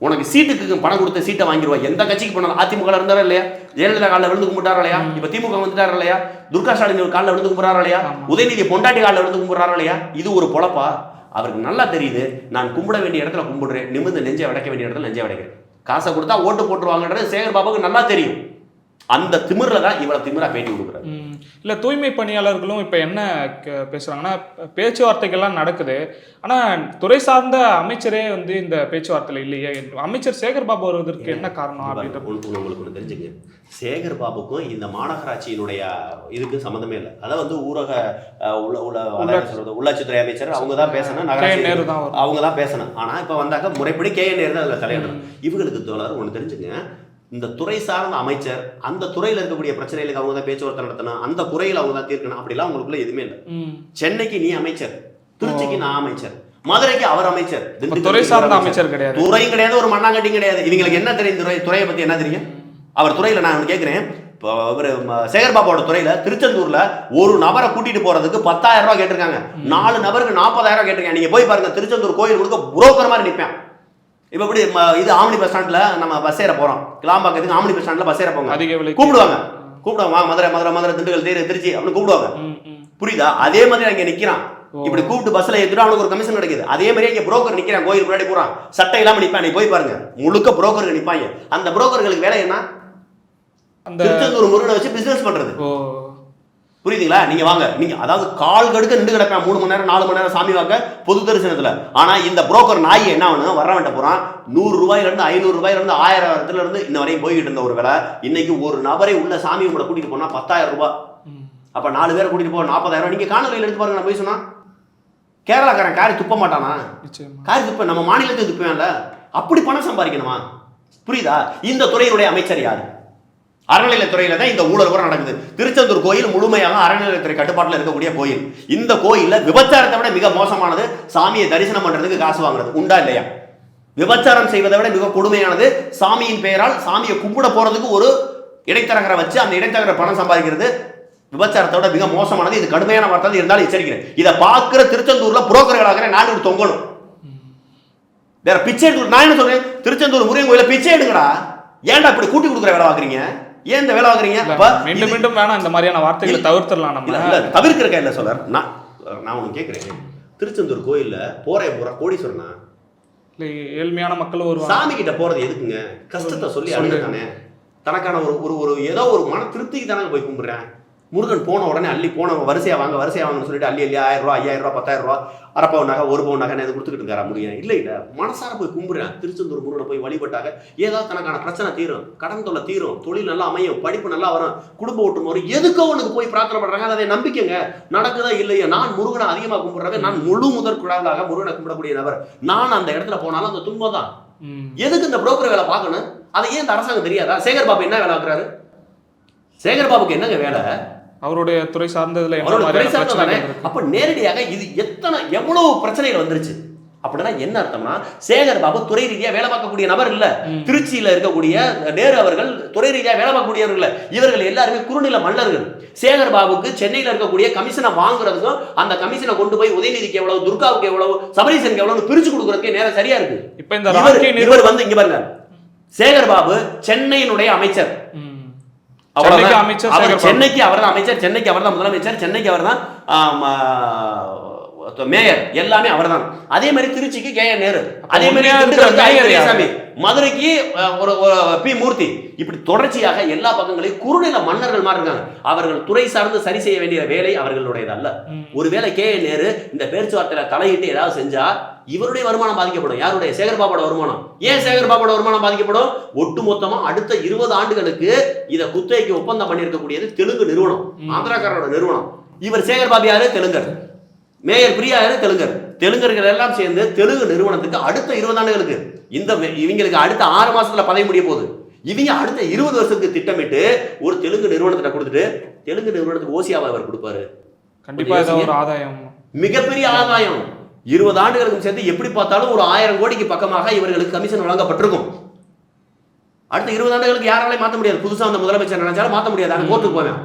Speaker 1: உனக்கு சீட்டுக்கு பணம் கொடுத்த சீட்டை வாங்கிடுவா. எந்த கட்சிக்கு போனாலும் அதிமுக இருந்தாரா இல்லையா? ஜெயலலிதா காலில் விழுந்து கும்பிட்டாரா இல்லையா இப்ப திமுக வந்துட்டாரா இல்லையா துர்கா ஸ்டாலின் காலில் விழுந்து கும்பிட்றாரா இல்லையா. உதயநிதி பொண்டாட்டி காலில் விழுந்து கும்பிட்றாரா இல்லையா இது ஒரு பொழப்பா? அவருக்கு நல்லா தெரியுது. நான் கும்பிட வேண்டிய இடத்துல கும்பிடுறேன். நிமிர்ந்து நெஞ்சை வடைக்க வேண்டிய இடத்துல நெஞ்சை வடைக்கிறேன். காசை கொடுத்தா ஓட்டு போட்டுருவாங்கன்றது சேகர் பாபுக்கு நல்லா தெரியும். அந்த திமிரில் தான் இவ்வளோ திமிரா பேட்டி கொடுக்குறாரு.
Speaker 2: இல்ல தூய்மை பணியாளர்களும் இப்ப என்ன பேசுறாங்கன்னா பேச்சுவார்த்தைகள்லாம் நடக்குது. ஆனா துறை சார்ந்த அமைச்சரே வந்து இந்த பேச்சுவார்த்தையில இல்லையே. அமைச்சர் சேகர் பாபு வருவதற்கு என்ன காரணம் அப்படின்ற
Speaker 1: உங்களுக்கு ஒன்று தெரிஞ்சுங்க சேகர் பாபுக்கும் இந்த மாநகராட்சியினுடைய இதுக்கு சம்மந்தமே இல்லை. அதான் வந்து ஊரக உள்ள உள்ள சொல்றது உள்ளாட்சித்துறை அமைச்சர் அவங்க தான் பேசணும் நகராட்சி
Speaker 2: நேரு தான் வரும்.
Speaker 1: அவங்க தான் பேசணும். ஆனால் இப்போ வந்தாக்க முறைப்படி கே நேரு தான் அதில் தலையிடணும். இவங்களுக்கு தோழர் ஒன்று தெரிஞ்சுங்க இந்த துறை சார்ந்த அமைச்சர் அந்த துறையில் இருக்கக்கூடிய பிரச்சனைகளுக்கு அவங்க தான் பேச்சுவார்த்தை நடத்தணும் அந்த குறையில் அவங்க தான் தீர்க்கணும். அப்படிலாம் அவங்களுக்குள்ள எதுவுமே இல்லை. சென்னைக்கு நீ அமைச்சர் திருச்சிக்கு நான் அமைச்சர் மதுரைக்கு அவர் அமைச்சர்.
Speaker 2: துறை சார்ந்த அமைச்சர். கிடையாது.
Speaker 1: துறையும் கிடையாது ஒரு மண்ணாங்கட்டியும் கிடையாது. இவங்களுக்கு என்ன தெரியும்? துறை துறையை பத்தி என்ன தெரியும்? அவர் துறையில நான் கேட்கிறேன் சேகர் பாபாவோட துறையில திருச்செந்தூர்ல ஒரு நபரை கூட்டிட்டு போறதுக்கு பத்தாயிரம் ரூபாய் கேட்டிருக்காங்க. நாலு நபருக்கு நாற்பதாயிரம் ரூபாய் கேட்டிருக்காங்க. நீங்க போய் பாருங்க திருச்செந்தூர் கோயில் முழுக்க புரோக்கர் மாதிரி நிற்பேன் இப்போ இப்படி இது ஆம்னி பஸ் ஸ்டாண்ட்ல நம்ம பஸ் ஏற போறோம். கிளாம்பாக்கத்துக்கு ஆம்னி பஸ் ஸ்டாண்ட்ல பஸ் ஏற போங்க. கூப்பிடுவாங்க. கூப்பிடுவாங்க மதுரை மதுரை மதுரை திண்டுக்கல் தேரு திருச்சி அப்படின்னு கூப்பிடுவாங்க. புரியுதா? அதே மாதிரி அங்க நிக்கிறான். இப்படி கூப்பிட்டு பஸ்ல ஏத்திட்டு அவனுக்கு ஒரு கமிஷன் கிடைக்குது. அதே மாதிரி இங்க புரோக்கர் நிக்கிறான். கோயில் முன்னாடி போறான். சட்டை இல்லாம நிப்பான். நீ போய் பாருங்க. முழுக்க புரோக்கர்கள் நிப்பாங்க. அந்த புரோக்கர்களுக்கு வேலை என்ன?
Speaker 2: அந்த
Speaker 1: திருச்செந்தூர் முருகனை வச்சு பிசினஸ் பண்றது. புரியுதுங்களா? நீங்க வாங்க. நீங்க அதாவது கால் கடுக்க நின்று கிடப்பேன். மூணு மணி நேரம் நாலு மணி நேரம் சாமி வாக்க பொது தரிசனத்துல. ஆனா இந்த புரோக்கர் நாய் என்ன ஆகணும் வரவன்ட்ட போறான். நூறு ரூபாயில இருந்து ஐநூறு ரூபாயில இருந்து ஆயிரத்துல இருந்து இன்ன வரையும் போய்கிட்டு இருந்த ஒரு வேலை. இன்னைக்கு ஒரு நபரை உள்ள சாமி கூட கூட்டிட்டு போனா பத்தாயிரம் ரூபாய். அப்ப நாலு பேரை கூட்டிட்டு போக நாற்பதாயிரம் நீங்க காணொலியில் எடுத்து பாருங்க நான் போய் சொன்னா. கேரளாக்காரன் காரி துப்ப மாட்டானா? காரி துப்ப நம்ம மாநிலத்துக்கு துப்புவேன்ல. அப்படி பணம் சம்பாதிக்கணுமா? புரியுதா? இந்த துறையினுடைய அமைச்சர் யாரு? அறநிலையத்துறையில தான் இந்த ஊழல் கூட நடக்குது. திருச்செந்தூர் கோயில் முழுமையாக அறநிலையத்துறை கட்டுப்பாட்டில் இருக்கக்கூடிய கோயில். இந்த கோயில்ல விபச்சாரத்தை விட மிக மோசமானது சாமியை தரிசனம் பண்றதுக்கு காசு வாங்குறது. உண்டா இல்லையா? விபச்சாரம் செய்வதை விட மிக கொடுமையானது சாமியின் பெயரால் சாமியை கும்பிட போறதுக்கு ஒரு இடைத்தரகரை வச்சு அந்த இடைத்தரகரை பணம் சம்பாதிக்கிறது. விபச்சாரத்தை விட மிக மோசமானது. இது கடுமையான வார்த்தை இருந்தாலும் எச்சரிக்கிறேன். இதை பார்க்கிற திருச்செந்தூர்ல புரோக்கர்களாக நாடு தொங்கணும். வேற பிச்சை நான் என்ன சொல்றேன்? திருச்செந்தூர் முருகன் கோயில பிச்சை எடுங்கடா. ஏன்டா இப்படி கூட்டி கொடுக்குற வேலை பார்க்குறீங்க? ஏன் இந்த வேலை அப்ப
Speaker 2: மீண்டும் மீண்டும் வேணாம் இந்த மாதிரியான வார்த்தைகளை தவிர்த்திடலாம் நம்ம.
Speaker 1: இல்ல, தவிர்க்கிறக்கா இல்ல சொல்ல நான் நான் ஒண்ணு கேட்கிறேன் திருச்செந்தூர் கோயில்ல போறேன் போற கோடீஸ்வரனா?
Speaker 2: இல்ல, ஏழ்மையான மக்களும் வருவாங்க.
Speaker 1: சாமி கிட்ட போறது எதுக்குங்க? கஷ்டத்தை சொல்லி. அழுதானே தனக்கான ஒரு ஒரு ஒரு ஏதோ ஒரு மன திருப்திக்கு தானே போய் கும்பிடுறேன். முருகன் போன உடனே அள்ளி போன வரிசையா வாங்க வரிசையா வாங்கன்னு சொல்லிட்டு அள்ளி அள்ளி ஆயிரம் ரூபா ஐயாயிரம் ரூபா பத்தாயிரம் ரூபா அரை பவுன் நகை ஒரு பவுன் நகை இது கொடுத்துக்கிட்டு இருக்காரா முடியும் இல்ல இல்ல. மனசார போய் கும்பிடுறேன். திருச்செந்தூர் முருகனை போய் வழிபட்டாக ஏதாவது தனக்கான பிரச்சனை தீரும். கடன் தொல்லை தீரும். தொழில் நல்லா அமையும். படிப்பு நல்லா வரும். குடும்ப ஒட்டுமை வரும். எதுக்கோ உனக்கு போய் பிரார்த்தனை பண்றாங்க. அதை நம்பிக்கைங்க. நடக்குதா இல்லையா நான் முருகனை அதிகமா கும்பிடுறவன் நான் முழு முதற் குழாவலாக முருகனை கும்பிடக்கூடிய நபர். நான் அந்த இடத்துல போனாலும் அந்த துன்பம் தான். எதுக்கு இந்த புரோக்கர் வேலை பார்க்கணும்? அதை ஏன் இந்த அரசாங்கம் தெரியாதா? சேகர் பாபு என்ன வேலை பார்க்குறாரு? சேகர் பாபுக்கு என்னங்க வேலை?
Speaker 2: அவருடைய துறை சார்ந்ததுல
Speaker 1: அப்ப நேரடியாக இது எத்தனை எவ்வளவு பிரச்சனைகள் வந்துருச்சு? அப்படின்னா என்ன அர்த்தம்னா சேகர் பாபு துறை ரீதியா வேலை பார்க்கக்கூடிய நபர் இல்ல. திருச்சியில இருக்கக்கூடிய நேரு அவர்கள் துறை ரீதியா வேலை பார்க்கக்கூடியவர்கள் இல்ல. இவர்கள் எல்லாருமே குறுநில மன்னர்கள். சேகர் பாபுக்கு சென்னையில இருக்கக்கூடிய கமிஷனை வாங்குறதுக்கும் அந்த கமிஷனை கொண்டு போய் உதயநிதிக்கு எவ்வளவு துர்காவுக்கு எவ்வளவு சபரீசனுக்கு எவ்வளவு பிரிச்சு கொடுக்கறதுக்கே நேரம் சரியா இருக்கு.
Speaker 2: இப்ப இந்த
Speaker 1: இவர் வந்து இங்க பாருங்க. சேகர் பாபு சென்னையினுடைய அமைச்சர்.
Speaker 2: சென்னைக்கு
Speaker 1: அவர். சென்னைக்கு அவர்தான் அமைச்சர் சென்னைக்கு அவர்தான் முதலமைச்சர் சென்னைக்கு அவர்தான் ஆம், ஆ, மேயர். எல்லாமே அவர்தான். அதே மாதிரி திருச்சிக்கு கே என் நேரு. அதே மாதிரி மதுரைக்கு ஒரு பி மூர்த்தி. இப்படி தொடர்ச்சியாக எல்லா பக்கங்களையும் குறுநில மன்னர்கள் மாதிரி இருக்காங்க அவர்கள் துறை சார்ந்து சரி செய்ய வேண்டிய வேலை அவர்களுடையது அல்ல. ஒருவேளை கே என் நேரு இந்த பேச்சுவார்த்தையில தலையிட்டு ஏதாவது செஞ்சா இவருடைய வருமானம் பாதிக்கப்படும். யாருடைய? சேகர் பாபோட வருமானம். ஏன் சேகர் பாபோட வருமானம் பாதிக்கப்படும்? ஒட்டுமொத்தமா அடுத்த இருபது ஆண்டுகளுக்கு இதை குத்தகைக்கு ஒப்பந்தம் பண்ணியிருக்கக்கூடியது தெலுங்கு நிறுவனம். ஆந்திராக்காரோட நிறுவனம். இவர் சேகர் பாபு யாரு? தெலுங்கர். மேயர் பிரியா யாரு? தெலுங்கர். தெலுங்கர்கள் எல்லாம் சேர்ந்து தெலுங்கு நிறுவனத்துக்கு அடுத்த இருபது ஆண்டுகளுக்கு. இந்த இவங்களுக்கு அடுத்த ஆறு மாசத்துல பதவி முடிய போகுது. இவங்க அடுத்த இருபது வருஷத்துக்கு திட்டமிட்டு ஒரு தெலுங்கு நிறுவனத்திட்ட கொடுத்துட்டு தெலுங்கு நிறுவனத்துக்கு ஓசியாவை அவர் கொடுப்பாரு.
Speaker 2: கண்டிப்பா ஏதோ ஒரு ஆதாயம்.
Speaker 1: மிகப்பெரிய ஆதாயம். இருபது ஆண்டுகளுக்கும் சேர்த்து எப்படி பார்த்தாலும் ஒரு ஆயிரம் கோடிக்கு பக்கமாக இவர்களுக்கு கமிஷன் வழங்கப்பட்டிருக்கும். அடுத்த இருபது ஆண்டுகளுக்கு யாராலையும் மாற்ற முடியாது. புதுசா அந்த முதலமைச்சர் நினைச்சாலும் மாற்ற முடியாது. அந்த கோர்ட்டுக்கு போவேன்.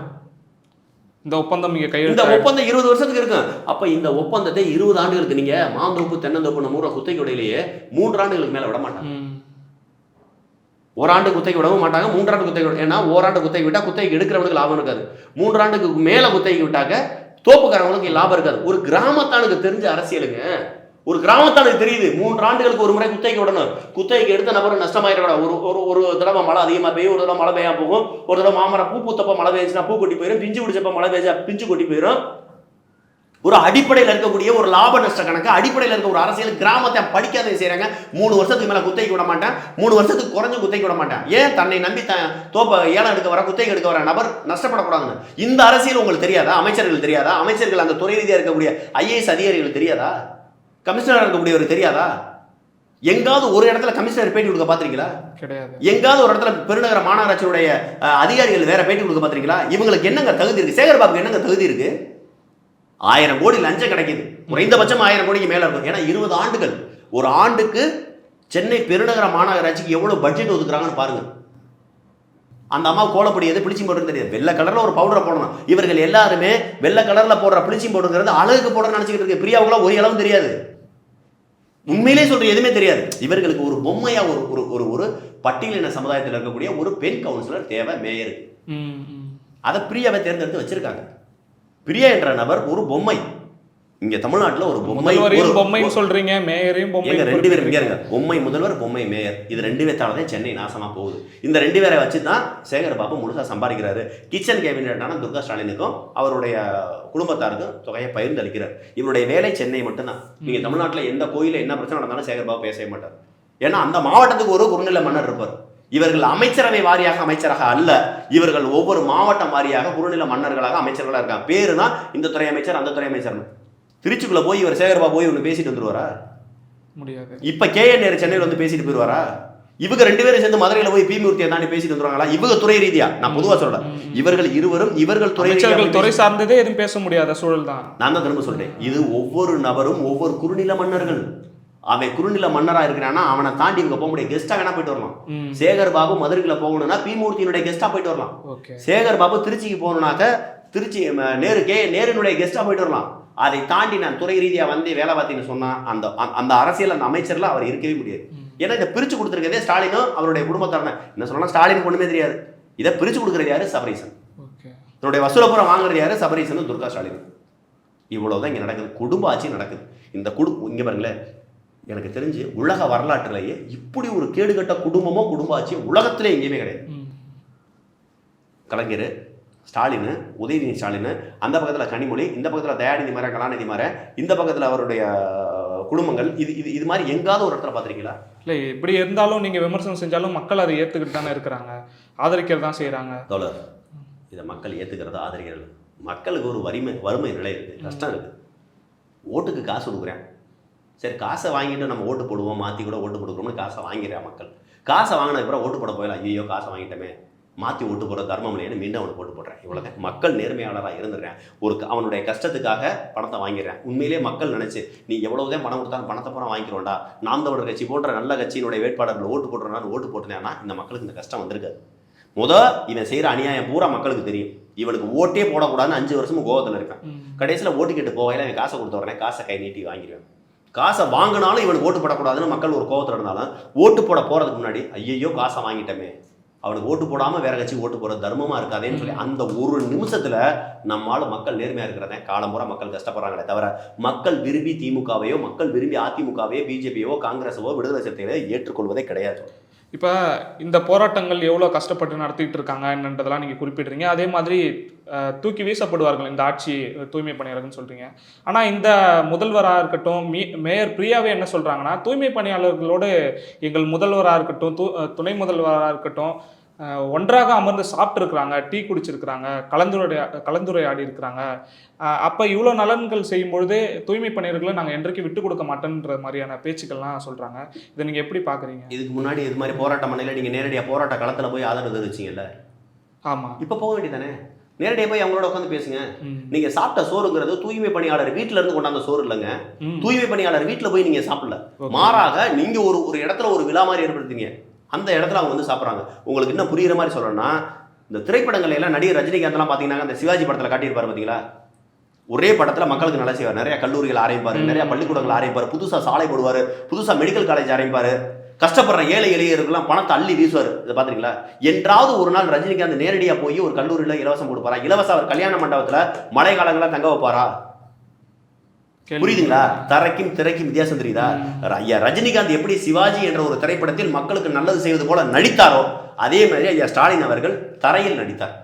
Speaker 2: இந்த ஒப்பந்தம் இங்க
Speaker 1: இந்த
Speaker 2: கையெழுத்து
Speaker 1: ஒப்பந்தம் இருபது வருஷத்துக்கு இருக்கும் அப்ப இந்த ஒப்பந்தத்தை இருபது ஆண்டுகளுக்கு நீங்க மாந்தோப்பு தென்னந்தோப்பு நம்ம ஊரை குத்தகை உடையிலேயே மூன்று ஆண்டுகளுக்கு மேல விட மாட்டாங்க. ஓராண்டு குத்தகை விடவும் மாட்டாங்க. மூன்றாண்டு குத்தகை விட ஏன்னா ஓராண்டு குத்தகை விட்டா குத்தகை எடுக்கிறவனுக்கு லாபம் இருக்காது. மூன்றாண்டுக்கு மேல குத்தகை விட்டாக்க தோப்புக்காரவங்களுக்கு லாபம் இருக்காது. ஒரு கிராமத்தானுக்கு தெரிஞ்ச அரசியலுங்க. ஒரு கிராமத்தானுக்கு தெரியுது. மூன்று ஆண்டுகளுக்கு ஒரு முறை குத்தகைக்கு விடணும். குத்தகைக்கு எடுத்த நபர் நஷ்டமாயிடக்கூடாது ஒரு ஒரு ஒரு தடவை மழை அதிகமாக பெய்யும் ஒரு தடவை மழை பெய்யா போகும். ஒரு தடவை மாமரம் பூ பூத்தப்ப மழை பெய்ஞ்சுன்னா பூ கொட்டி போயிடும் பிஞ்சு பிடிச்சப்ப மழை பெய்ஞ்சா பிஞ்சு கொட்டி போயிடும் ஒரு அடிப்படையில் இருக்கக்கூடிய ஒரு லாப நஷ்ட கணக்கு அடிப்படையில் இருக்க ஒரு அரசியல் கிராமத்தை படிக்காத செய்றாங்க. மூணு வருஷத்துக்கு மேல குத்தகைக்கு விட மாட்டேன். மூணு வருஷத்துக்கு குறைஞ்சு குத்தகைக்கு விட மாட்டேன். ஏன் தன்னை நம்பி த தோப்ப ஏலம் எடுக்க வர குத்தகைக்கு எடுக்க வர நபர் நஷ்டப்படக்கூடாதுன்னு? இந்த அரசியல் உங்களுக்கு தெரியாதா? அமைச்சர்கள் தெரியாதா? அமைச்சர்கள் அந்த துறை ரீதியாக இருக்கக்கூடிய ஐஏஎஸ் அதிகாரிகள் தெரியாதா? கமிஷனராக இருக்கக்கூடியவர் தெரியாதா? எங்காவது ஒரு இடத்துல கமிஷனர் பேட்டி கொடுக்க பாத்திருக்கீங்களா?
Speaker 2: கிடையாது.
Speaker 1: எங்காவது ஒரு இடத்துல பெருநகர மாநகராட்சியுடைய அதிகாரிகள் வேற பேட்டி கொடுக்க பாத்திருக்கீங்களா? இவங்களுக்கு என்னங்க தகுதி இருக்கு? சேகர் பாபுக்கு என்னங்க தகுதி இருக்கு? ஆயிரம் கோடி லஞ்சம் கிடைக்குது. குறைந்தபட்சம் ஆயிரம் கோடிக்கு மேல இருக்கும். ஏன்னா இருபது ஆண்டுகள். ஒரு ஆண்டுக்கு சென்னை பெருநகர மாநகராட்சிக்கு எவ்வளவு பட்ஜெட் ஒதுக்குறாங்கன்னு பாருங்க. அந்த அம்மா கோலப்பொடி எது பிளிச்சிங் பவுடர்னு தெரியாது. வெள்ளை கலர்ல ஒரு பவுடரை போடணும். இவர்கள் எல்லாருமே வெள்ளை கலர்ல போடுற பிளிச்சிங் பவுடருங்கிறது அழகுக்கு போட நினைச்சுக்கிட்டு இருக்கு. பிரியாவுக்குலாம் ஒரு அளவும் தெரியாது. உண்மையிலே சொல்ற எதுவுமே தெரியாது. இவர்களுக்கு ஒரு பொம்மையா ஒரு ஒரு ஒரு ஒரு பட்டியலின சமுதாயத்தில் இருக்கக்கூடிய ஒரு பெண் கவுன்சிலர் தேவை மேயருக்கு. அதை பிரியாவை தேர்ந்தெடுத்து வச்சிருக்காங்க. பிரியா என்ற நபர் ஒரு பொம்மை. இங்க தமிழ்நாட்டுல ஒரு பொம்மை ஒரு-
Speaker 2: பொம்மைன்னு சொல்றீங்க மேயரையும் பொம்மை
Speaker 1: ரெண்டு பேரும் இங்க இருங்க பொம்மை முதல்வர் பொம்மை மேயர். இது ரெண்டு பேர்த்தால தான் சென்னை நாசமா போகுது. இந்த ரெண்டு பேரை வச்சு தான் சேகர் பாபு முழுசா சம்பாதிக்கிறாரு. கிச்சன் கேபினட்டான துர்கா ஸ்டாலினுக்கும் அவருடைய குடும்பத்தாருக்கும் தொகையை பகிர்ந்து அளிக்கிறார் இவருடைய வேலை சென்னை மட்டும்தான். நீங்க தமிழ்நாட்டுல எந்த கோயில என்ன பிரச்சனை நடந்தாலும் சேகர் பாபு பேசவே மாட்டார். ஏன்னா அந்த மாவட்டத்துக்கு ஒரு குறுநில மன்னர் இருப்பார். இவர்கள் அமைச்சரவை வாரியாக அமைச்சராக அல்ல. இவர்கள் ஒவ்வொரு மாவட்டம் வாரியாக குறுநில மன்னர்களாக அமைச்சர்களாக இருக்காங்க. பேரு தான் இந்த துறை அமைச்சர் அந்த துறை அமைச்சர் திருச்சிக்குள்ள போய் இவர் சேகர்பாபு போய் ஒன்று பேசிட்டு வந்துருவாரா?
Speaker 2: முடியாது.
Speaker 1: இப்ப கே என் நேரு சென்னையில் வந்து பேசிட்டு போயிருவாரா? இவங்க ரெண்டு பேரும் சேர்ந்து மதுரையில போய் பீமூர்த்தியை தாண்டி பேசிட்டு வந்துருவாங்களா? இவங்க துறை ரீதியா. நான் பொதுவா சொல்றேன். இவர்கள் இருவரும் இவர்கள் துறை
Speaker 2: துறை சார்ந்ததே எதுவும் பேச முடியாத சூழல் தான்
Speaker 1: நான் தான் திரும்ப சொல்றேன். இது ஒவ்வொரு நபரும் ஒவ்வொரு குறுநில மன்னர்கள். அவன் குறுநில மன்னரா இருக்கிறான்னா அவனை தாண்டி இவங்க போக முடியாது கெஸ்டா வேணா போயிட்டு வரலாம். சேகர் பாபு மதுரைக்குள்ள போகணும்னா பீமூர்த்தியினுடைய கெஸ்டா போயிட்டு வரலாம். சேகர் பாபு திருச்சிக்கு போகணுனாக்க திருச்சி நேரு கே நேருனுடைய கெஸ்டா போயிட்டு வரலாம். அதை தாண்டி நான் துறை ரீதியா வந்து வேலை பார்த்தீங்கன்னு சொன்னா அந்த அந்த- அரசியல் அந்த அமைச்சர்ல அவர் இருக்கவே முடியாது. ஏன்னா இதை பிரிச்சு கொடுத்துருக்கதே ஸ்டாலினும் அவருடைய குடும்பத்தாரன என்ன சொல்லலாம் ஸ்டாலினுக்கு ஒண்ணுமே தெரியாது. இதை பிரிச்சு கொடுக்குறது யாரு? சபரீசன்.
Speaker 2: ஓகே.
Speaker 1: தன்னுடைய வசூலப்புறம் வாங்குறது யாரு? சபரீசனும் துர்கா ஸ்டாலின் இவ்வளவுதான் இங்க நடக்குது. குடும்ப ஆட்சி நடக்குது. இந்த குடு இங்க பாருங்களேன். எனக்கு தெரிஞ்சு உலக வரலாற்றிலேயே இப்படி ஒரு கேடுகட்ட குடும்பமோ குடும்ப ஆட்சியோ உலகத்திலே எங்கேயுமே கிடையாது. கலைஞர் ஸ்டாலின் உதயநிதி ஸ்டாலின் அந்த பக்கத்தில் கனிமொழி இந்த பக்கத்தில் தயாநிதி மாற கலாநிதி மாற இந்த பக்கத்தில் அவருடைய குடும்பங்கள் இது இது இது மாதிரி எங்காவது ஒரு இடத்துல பார்த்துருக்கீங்களா?
Speaker 2: இல்லை இப்படி இருந்தாலும் நீங்க விமர்சனம் செஞ்சாலும் மக்கள் அதை ஏத்துக்கிட்டு தானே இருக்கிறாங்க. ஆதரிக்கிறது தான் செய்றாங்க.
Speaker 1: தோழர் இதை மக்கள் ஏற்றுக்கிறத ஆதரிக்கிறது மக்களுக்கு ஒரு வறுமை வறுமை நிலை இருக்குது கஷ்டம் இருக்குது ஓட்டுக்கு காசு கொடுக்குறேன். சரி காசை வாங்கிட்டு நம்ம ஓட்டு போடுவோம் மாற்றி கூட ஓட்டு போடுக்கிறோம்னு காசை வாங்கிறேன் மக்கள். காசை வாங்கினதுக்கப்புறம் ஓட்டு போட போயிடலாம் ஐயோ காசை வாங்கிட்டோமே. மாற்றி ஓட்டு போட தர்மம் இல்லைன்னு மீண்டும் அவனுக்கு ஓட்டு போடுறேன் இவ்வளோதான் மக்கள் நேர்மையாளராக இருந்துடுறேன். ஒரு அவனுடைய கஷ்டத்துக்காக பணத்தை வாங்கிடுறேன். உண்மையிலேயே மக்கள் நினைச்சு நீ எவ்வளவுதான் பணம் கொடுத்தாலும் பணத்தை பூரா வாங்கிக்கிறோம்டா. நாம் தமிழர் கட்சி போன்ற நல்ல கட்சியினுடைய வேட்பாளர்கள் ஓட்டு போடுறனால ஓட்டு போட்டுனேன்னா இந்த மக்களுக்கு இந்த கஷ்டம் வந்திருக்காது. முத இவன் செய்கிற அநியாயம் பூரா மக்களுக்கு தெரியும். இவனுக்கு ஓட்டே போடக்கூடாதுன்னு அஞ்சு வருஷமும் கோவத்தில் இருக்கான். கடைசியில் ஓட்டு கேட்டு போகையில அவன் காசை கொடுத்த உடனே காசை கை நீட்டி வாங்கிடுவேன். காசை வாங்கினாலும் இவனுக்கு ஓட்டு போடக்கூடாதுன்னு மக்கள் ஒரு கோபத்தில் இருந்தாலும் ஓட்டு போட போகிறதுக்கு முன்னாடி ஐயையோ காசை வாங்கிட்டமே. அவனுக்கு ஓட்டு போடாமல் வேற கட்சி ஓட்டு போகிற தர்மமாக இருக்காதேன்னு சொல்லி அந்த ஒரு நிமிஷத்தில் நம்மால் மக்கள் நேர்மையாக இருக்கிறதே காலம்புற மக்கள் கஷ்டப்படுறாங்களே தவிர மக்கள் விரும்பி திமுகவையோ மக்கள் விரும்பி அதிமுகவையோ பிஜேபியோ காங்கிரஸவோ விடுதலை சிறுத்தைகளோ ஏற்றுக்கொள்வதே கிடையாது.
Speaker 2: இப்போ இந்த போராட்டங்கள் எவ்வளோ கஷ்டப்பட்டு நடத்திட்டு இருக்காங்கன்றதெல்லாம் நீங்கள் குறிப்பிடுறீங்க அதே மாதிரி தூக்கி வீசப்படுவார்கள் இந்த ஆட்சி தூய்மை பணியாளர்கள்னு சொல்கிறீங்க ஆனால் இந்த முதல்வராக இருக்கட்டும் மீ மேயர் பிரியாவே என்ன சொல்கிறாங்கன்னா தூய்மை பணியாளர்களோடு எங்கள் முதல்வராக இருக்கட்டும் து துணை முதல்வராக இருக்கட்டும் ஒன்றாக அமர்ந்து சாப்பிட்ருக்குறாங்க டீ குடிச்சிருக்கிறாங்க கலந்துரையா கலந்துரையாடி இருக்கிறாங்க. அப்போ இவ்வளோ நலன்கள் செய்யும்பொழுது தூய்மை பணியாளர்களை நாங்கள் என்றைக்கு விட்டு கொடுக்க மாட்டோன்ற மாதிரியான பேச்சுக்கள்லாம் சொல்கிறாங்க இதை நீங்கள் எப்படி பார்க்குறீங்க
Speaker 1: இதுக்கு முன்னாடி இது மாதிரி போராட்டம் பண்ணல நீங்கள் நேரடியாக போராட்ட களத்தில் போய் ஆதரவு தெரிவிச்சிங்கல்ல?
Speaker 2: ஆமாம்
Speaker 1: இப்போ போக வேண்டியதானே நேரடியாக போய் அவங்களோட உட்காந்து பேசுங்க. நீங்க சாப்பிட்ட சோறுங்கிறது தூய்மை பணியாளர் வீட்ல இருந்து கொண்டாந்த சோறு இல்லைங்க. தூய்மை பணியாளர் வீட்ல போய் நீங்க சாப்பிடல. மாறாக நீங்க ஒரு ஒரு இடத்துல ஒரு விழா மாதிரி ஏற்படுத்தீங்க அந்த இடத்துல அவங்க வந்து சாப்பிட்றாங்க. உங்களுக்கு இன்னும் புரியுற மாதிரி சொல்லணும்னா இந்த திரைப்படங்கள் எல்லாம் நடிகர் ரஜினிகாந்த்லாம் பார்த்தீங்கன்னா அந்த சிவாஜி படத்தில் காட்டியிருப்பாரு பார்த்தீங்களா ஒரே படத்துல மக்களுக்கு நல்லா செய்வார். நிறைய கல்லூரிகள் ஆரம்பிப்பாரு. நிறைய பள்ளிக்கூடங்கள் ஆரம்பிப்பாரு புதுசா சாலை போடுவாரு புதுசா மெடிக்கல் காலேஜ் ஆரம்பிப்பாரு. கஷ்டப்படுற ஏழை எளியருக்கெல்லாம் பணத்தை அள்ளி வீசுவார். இதை பார்த்துருங்களா என்றாவது ஒரு நாள் ரஜினிகாந்த் நேரடியா போய் ஒரு கல்லூரியில இலவசம் கொடுப்பாரா? இலவச அவர் கல்யாண மண்டபத்துல மழை காலங்களில் தங்க வைப்பாரா. புரியுதுங்களா? தரைக்கும் திரைக்கும் வித்தியாசம் தெரியுதா? ஐயா ரஜினிகாந்த் எப்படி சிவாஜி என்ற ஒரு திரைப்படத்தில் மக்களுக்கு நல்லது செய்வது போல நடித்தாரோ அதே மாதிரி ஐயா ஸ்டாலின் அவர்கள் தரையில் நடித்தார்.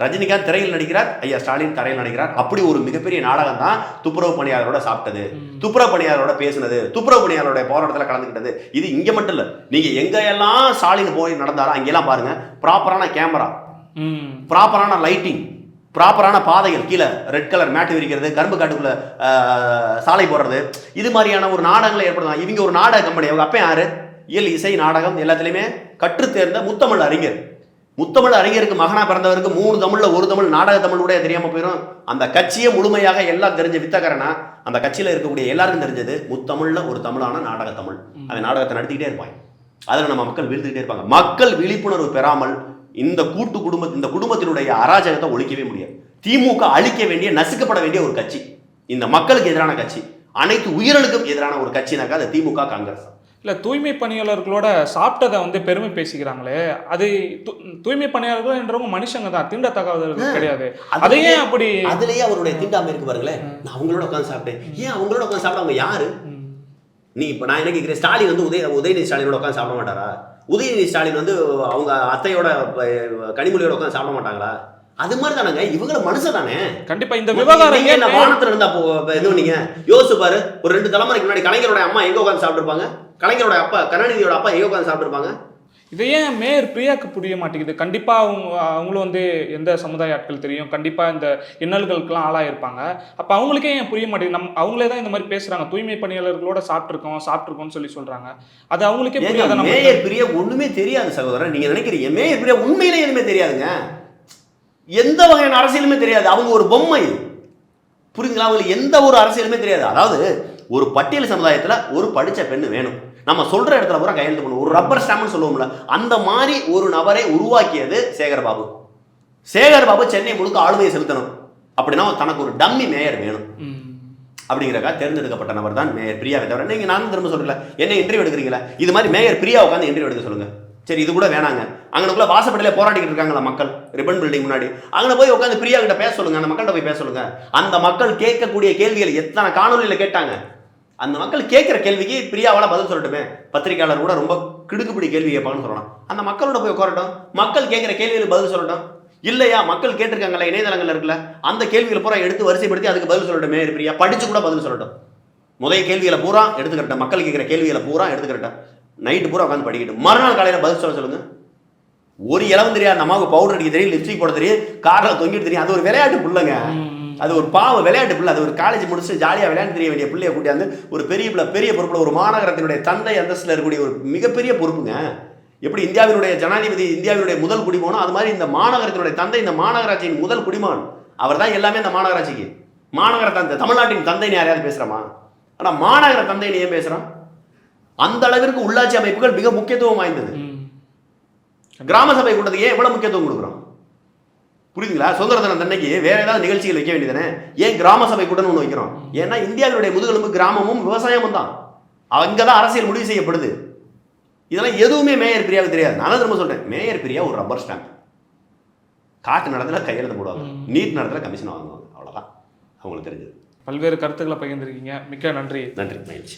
Speaker 1: ரஜினிகாந்த் திரையில் நடிக்கிறார். ஐயா ஸ்டாலின் தரையில் நடிக்கிறார். அப்படி ஒரு மிகப்பெரிய நாடகம் தான் துப்புரவு பணியாளரோட சாப்பிட்டது. துப்புரவு பணியாளரோட பேசுனது. துப்புரவு பணியாளரோட போராட்டத்தில் கலந்துக்கிட்டது. இது இங்க மட்டும் இல்ல. நீங்க எங்க எல்லாம் ஸ்டாலின் போய் நடந்தாரோ அங்கெல்லாம் பாருங்க. ப்ராப்பரான கேமரா ப்ராப்பரான லைட்டிங் ப்ராப்பரான பாதைகள் கீழே ரெட் கலர் மேட்டு விரிக்கிறது கரும்பு காட்டுக்குள்ள சாலை போடுறது. இது மாதிரியான ஒரு நாடகங்களை ஏற்படுத்தலாம். இவங்க ஒரு நாடக கம்பெனி. அவங்க அப்பா யாரு? இயல் இசை நாடகம் எல்லாத்துலேயுமே கற்றுத் தேர்ந்த முத்தமிழ் அறிஞர். முத்தமிழ் அறிஞருக்கு மகனா பிறந்தவருக்கு மூணு தமிழ்ல ஒரு தமிழ் நாடக தமிழ் கூட தெரியாம போயிடும் அந்த கட்சியே முழுமையாக எல்லாம் தெரிஞ்ச வித்தகரனா அந்த கட்சியில இருக்கக்கூடிய எல்லாருக்கும் தெரிஞ்சது முத்தமிழ்ல ஒரு தமிழான நாடக தமிழ். அந்த நாடகத்தை நடத்திக்கிட்டே இருப்பாங்க அதில் நம்ம மக்கள் வீழ்ந்துக்கிட்டே இருப்பாங்க. மக்கள் விழிப்புணர்வு பெறாமல் இந்த கூட்டு குடும்ப இந்த குடும்பத்தினுடைய அராஜகத்தை ஒழிக்கவே முடியாது. திமுக அழிக்க வேண்டிய நசுக்கப்பட வேண்டிய ஒரு கட்சி. இந்த மக்களுக்கு எதிரான கட்சி. அனைத்து உயிர்களுக்கும் எதிரான ஒரு கட்சினாக்கா அது திமுக காங்கிரஸ்.
Speaker 2: இல்ல தூய்மை பணியாளர்களோட சாப்பிட்டதை வந்து பெருமை பேசிக்கிறாங்களே அது தூய்மை பணியாளர்கள் என்றவங்க மனுஷங்க தான் தீண்டத்தகாதவர்கள் கிடையாது. அதையே அப்படி
Speaker 1: அதுலயே அவருடைய தீண்டாமை இருக்கு பாருங்களேன். நான் அவங்களோட உட்காந்து சாப்பிட்டேன். ஏன் அவங்களோட உட்காந்து சாப்பிட அவங்க யாரு. நீ இப்போ நான் என்ன கேட்குறேன் ஸ்டாலின் வந்து உதய உதயநிதி ஸ்டாலினோட உட்காந்து சாப்பிட மாட்டாரா? உதயநிதி ஸ்டாலின் வந்து அவங்க அத்தையோட கனிமொழியோட உட்காந்து சாப்பிட மாட்டாங்களா? அது மாதிரி தானங்க. இவங்கள மனுஷன் தானே.
Speaker 2: கண்டிப்பா இந்த விவகாரம்
Speaker 1: என்ன வானத்துல இருந்தா இது நீங்க யோசிச்சு பாரு. ஒரு ரெண்டு தலைமுறைக்கு முன்னாடி கலைஞரோட அம்மா எங்க உட்காந்து சாப்பிட்டுருப்பாங்க? கலைஞரோட அப்பா கருணாநிதியோட அப்பா எங்க உட்காந்து சாப்பிட்டுருப்பாங்க?
Speaker 2: இது ஏன் மேயர் பிரியாக்கு புரிய மாட்டேங்குது? கண்டிப்பா அவங்க அவங்களும் வந்து எந்த சமுதாய ஆட்கள் தெரியும். கண்டிப்பா இந்த இன்னல்களுக்கெல்லாம் ஆளாயிருப்பாங்க. அப்ப அவங்களுக்கே ஏன் புரிய மாட்டேங்குது? நம் அவங்களே தான் இந்த மாதிரி பேசுறாங்க. தூய்மை பணியாளர்களோட சாப்பிட்ருக்கோம் சாப்பிட்ருக்கோம்னு சொல்லி சொல்றாங்க. அது அவங்களுக்கே புரியாத
Speaker 1: மேயர் பிரியா ஒண்ணுமே தெரியாது சகோதரன் நீங்க நினைக்கிறீங்க மேயர் பிரியா உண்மையிலே எதுவுமே தெரியாதுங்க? எந்த வகையான அரசியலுமே தெரியாது. அவங்க ஒரு பொம்மை. புரியுங்களா அவங்களுக்கு எந்த ஒரு அரசியலுமே தெரியாது. அதாவது ஒரு பட்டியல் சமுதாயத்தில் ஒரு படித்த பெண் வேணும். நம்ம சொல்கிற இடத்துல பூரா கையெழுத்து பண்ணுவோம் ஒரு ரப்பர் ஸ்டாம்ப்னு சொல்லுவோம்ல அந்த மாதிரி ஒரு நபரை உருவாக்கியது சேகர்பாபு. சேகர்பாபு சேகர் பாபு சென்னை முழுக்க ஆளுமையை செலுத்தணும். அப்படின்னா தனக்கு ஒரு டம்மி மேயர் வேணும். அப்படிங்கிறக்கா தேர்ந்தெடுக்கப்பட்ட நபர் தான் மேயர் பிரியாவை தவிர நீங்கள் நானும் திரும்ப சொல்கிறல என்ன இன்டர்வியூ எடுக்கிறீங்களா? இது மாதிரி மேயர் பிரியா உட்காந்து இன்டர்வியூ எடுக்க சொல்லுங்கள் சரி இது கூட வேணாங்க. அங்கனக்குள்ள வாசப்படியில போராடிக்கிட்டு இருக்காங்களா மக்கள்? ரிப்பன் பில்டிங் முன்னாடி. அங்கே போய் உட்காந்து பிரியா கிட்ட பேச சொல்லுங்க அந்த மக்கள்கிட்ட போய் பேச சொல்லுங்க. அந்த மக்கள் கேட்கக்கூடிய கேள்விகள் எத்தனை காணொலியில் கேட்டாங்க? அந்த மக்கள் கேட்குற கேள்விக்கு பிரியாவால் பதில் சொல்லட்டுமே. பத்திரிகையாளர் கூட ரொம்ப கிடுக்குப்பிடி கேள்வி கேட்பாங்கன்னு சொல்லலாம். அந்த மக்களோட போய் உட்காரட்டும். மக்கள் கேட்குற கேள்விகளுக்கு பதில் சொல்லட்டும். இல்லையா மக்கள் கேட்டிருக்காங்களா இணையதளங்கள் இருக்குல்ல அந்த கேள்விகளை பூரா எடுத்து வரிசைப்படுத்தி அதுக்கு பதில் சொல்லட்டுமே பிரியா. படிச்சு கூட பதில் சொல்லட்டும். முதல் கேள்விகளை பூரா எடுத்துக்கிட்டேன் மக்கள் கேட்குற கேள்விகளை பூரா எடுத்துக்கிட்டேன் நைட்டு பூரா உட்காந்து படிக்கட்டும். மறுநாள் காலையில் பதில் சொல்ல சொல்லுங்க. ஒரு இளவும் தெரியாது. நம்ம பவுடர் அடிக்க தெரியும் லிப்ஸ்டிக் போட தெரியும் காரில் தொங்கிட்டு தெரியும். அது ஒரு விளையாட்டு பிள்ளைங்க. அது ஒரு பாவ விளையாட்டு பிள்ளை. அது ஒரு காலேஜ் முடிச்சுட்டு ஜாலியாக விளையாண்டு தெரிய வேண்டிய பிள்ளைய கூட்டியாந்து ஒரு பெரிய பிள்ளை பெரிய பொறுப்புல ஒரு மாநகரத்தினுடைய தந்தை அந்தஸ்தில் இருக்கக்கூடிய ஒரு மிகப்பெரிய பொறுப்புங்க. எப்படி இந்தியாவினுடைய ஜனாதிபதி இந்தியாவினுடைய முதல் குடிமகனோ அது மாதிரி இந்த மாநகரத்தினுடைய தந்தை இந்த மாநகராட்சியின் முதல் குடிமகன். அவர் தான் எல்லாமே இந்த மாநகராட்சிக்கு. மாநகர தந்தை தமிழ்நாட்டின் தந்தைன்னு யாரையாவது பேசுகிறோமா ஆனால் மாநகர தந்தைன்னு ஏன் பேசுகிறோம் அந்த அளவிற்கு உள்ளாட்சி அமைப்புகள் மிக முக்கியத்துவம் வாய்ந்தது. கிராம சபை கூட்டத்துக்கு ஏன் எவ்வளவு முக்கியத்துவம் கொடுக்குறோம்? புரியுதுங்களா? சுதந்திர தினம் அன்னைக்கு வேற ஏதாவது நிகழ்ச்சிகள் வைக்க வேண்டியதானே ஏன் கிராம சபை கூட்டம்னு ஒன்று வைக்கிறோம்? ஏன்னா இந்தியாவினுடைய முதுகெலும்பு கிராமமும் விவசாயமும் தான். அங்கதான் அரசியல் முடிவு செய்யப்படுது. இதெல்லாம் எதுவுமே மேயர் பிரியாவுக்கு தெரியாது. நான் தான் திரும்ப சொல்றேன். மேயர் பிரியா ஒரு ரப்பர் ஸ்டாம்ப். காட்டு நடத்துல கையெழுத்து போடுவாங்க. நீட் நடத்துல கமிஷன் வாங்குவாங்க. அவ்வளவுதான். அவங்களுக்கு தெரிஞ்சது.
Speaker 2: பல்வேறு கருத்துக்களை பகிர்ந்திருக்கீங்க. மிக்க நன்றி.
Speaker 1: நன்றி. மகிழ்ச்சி.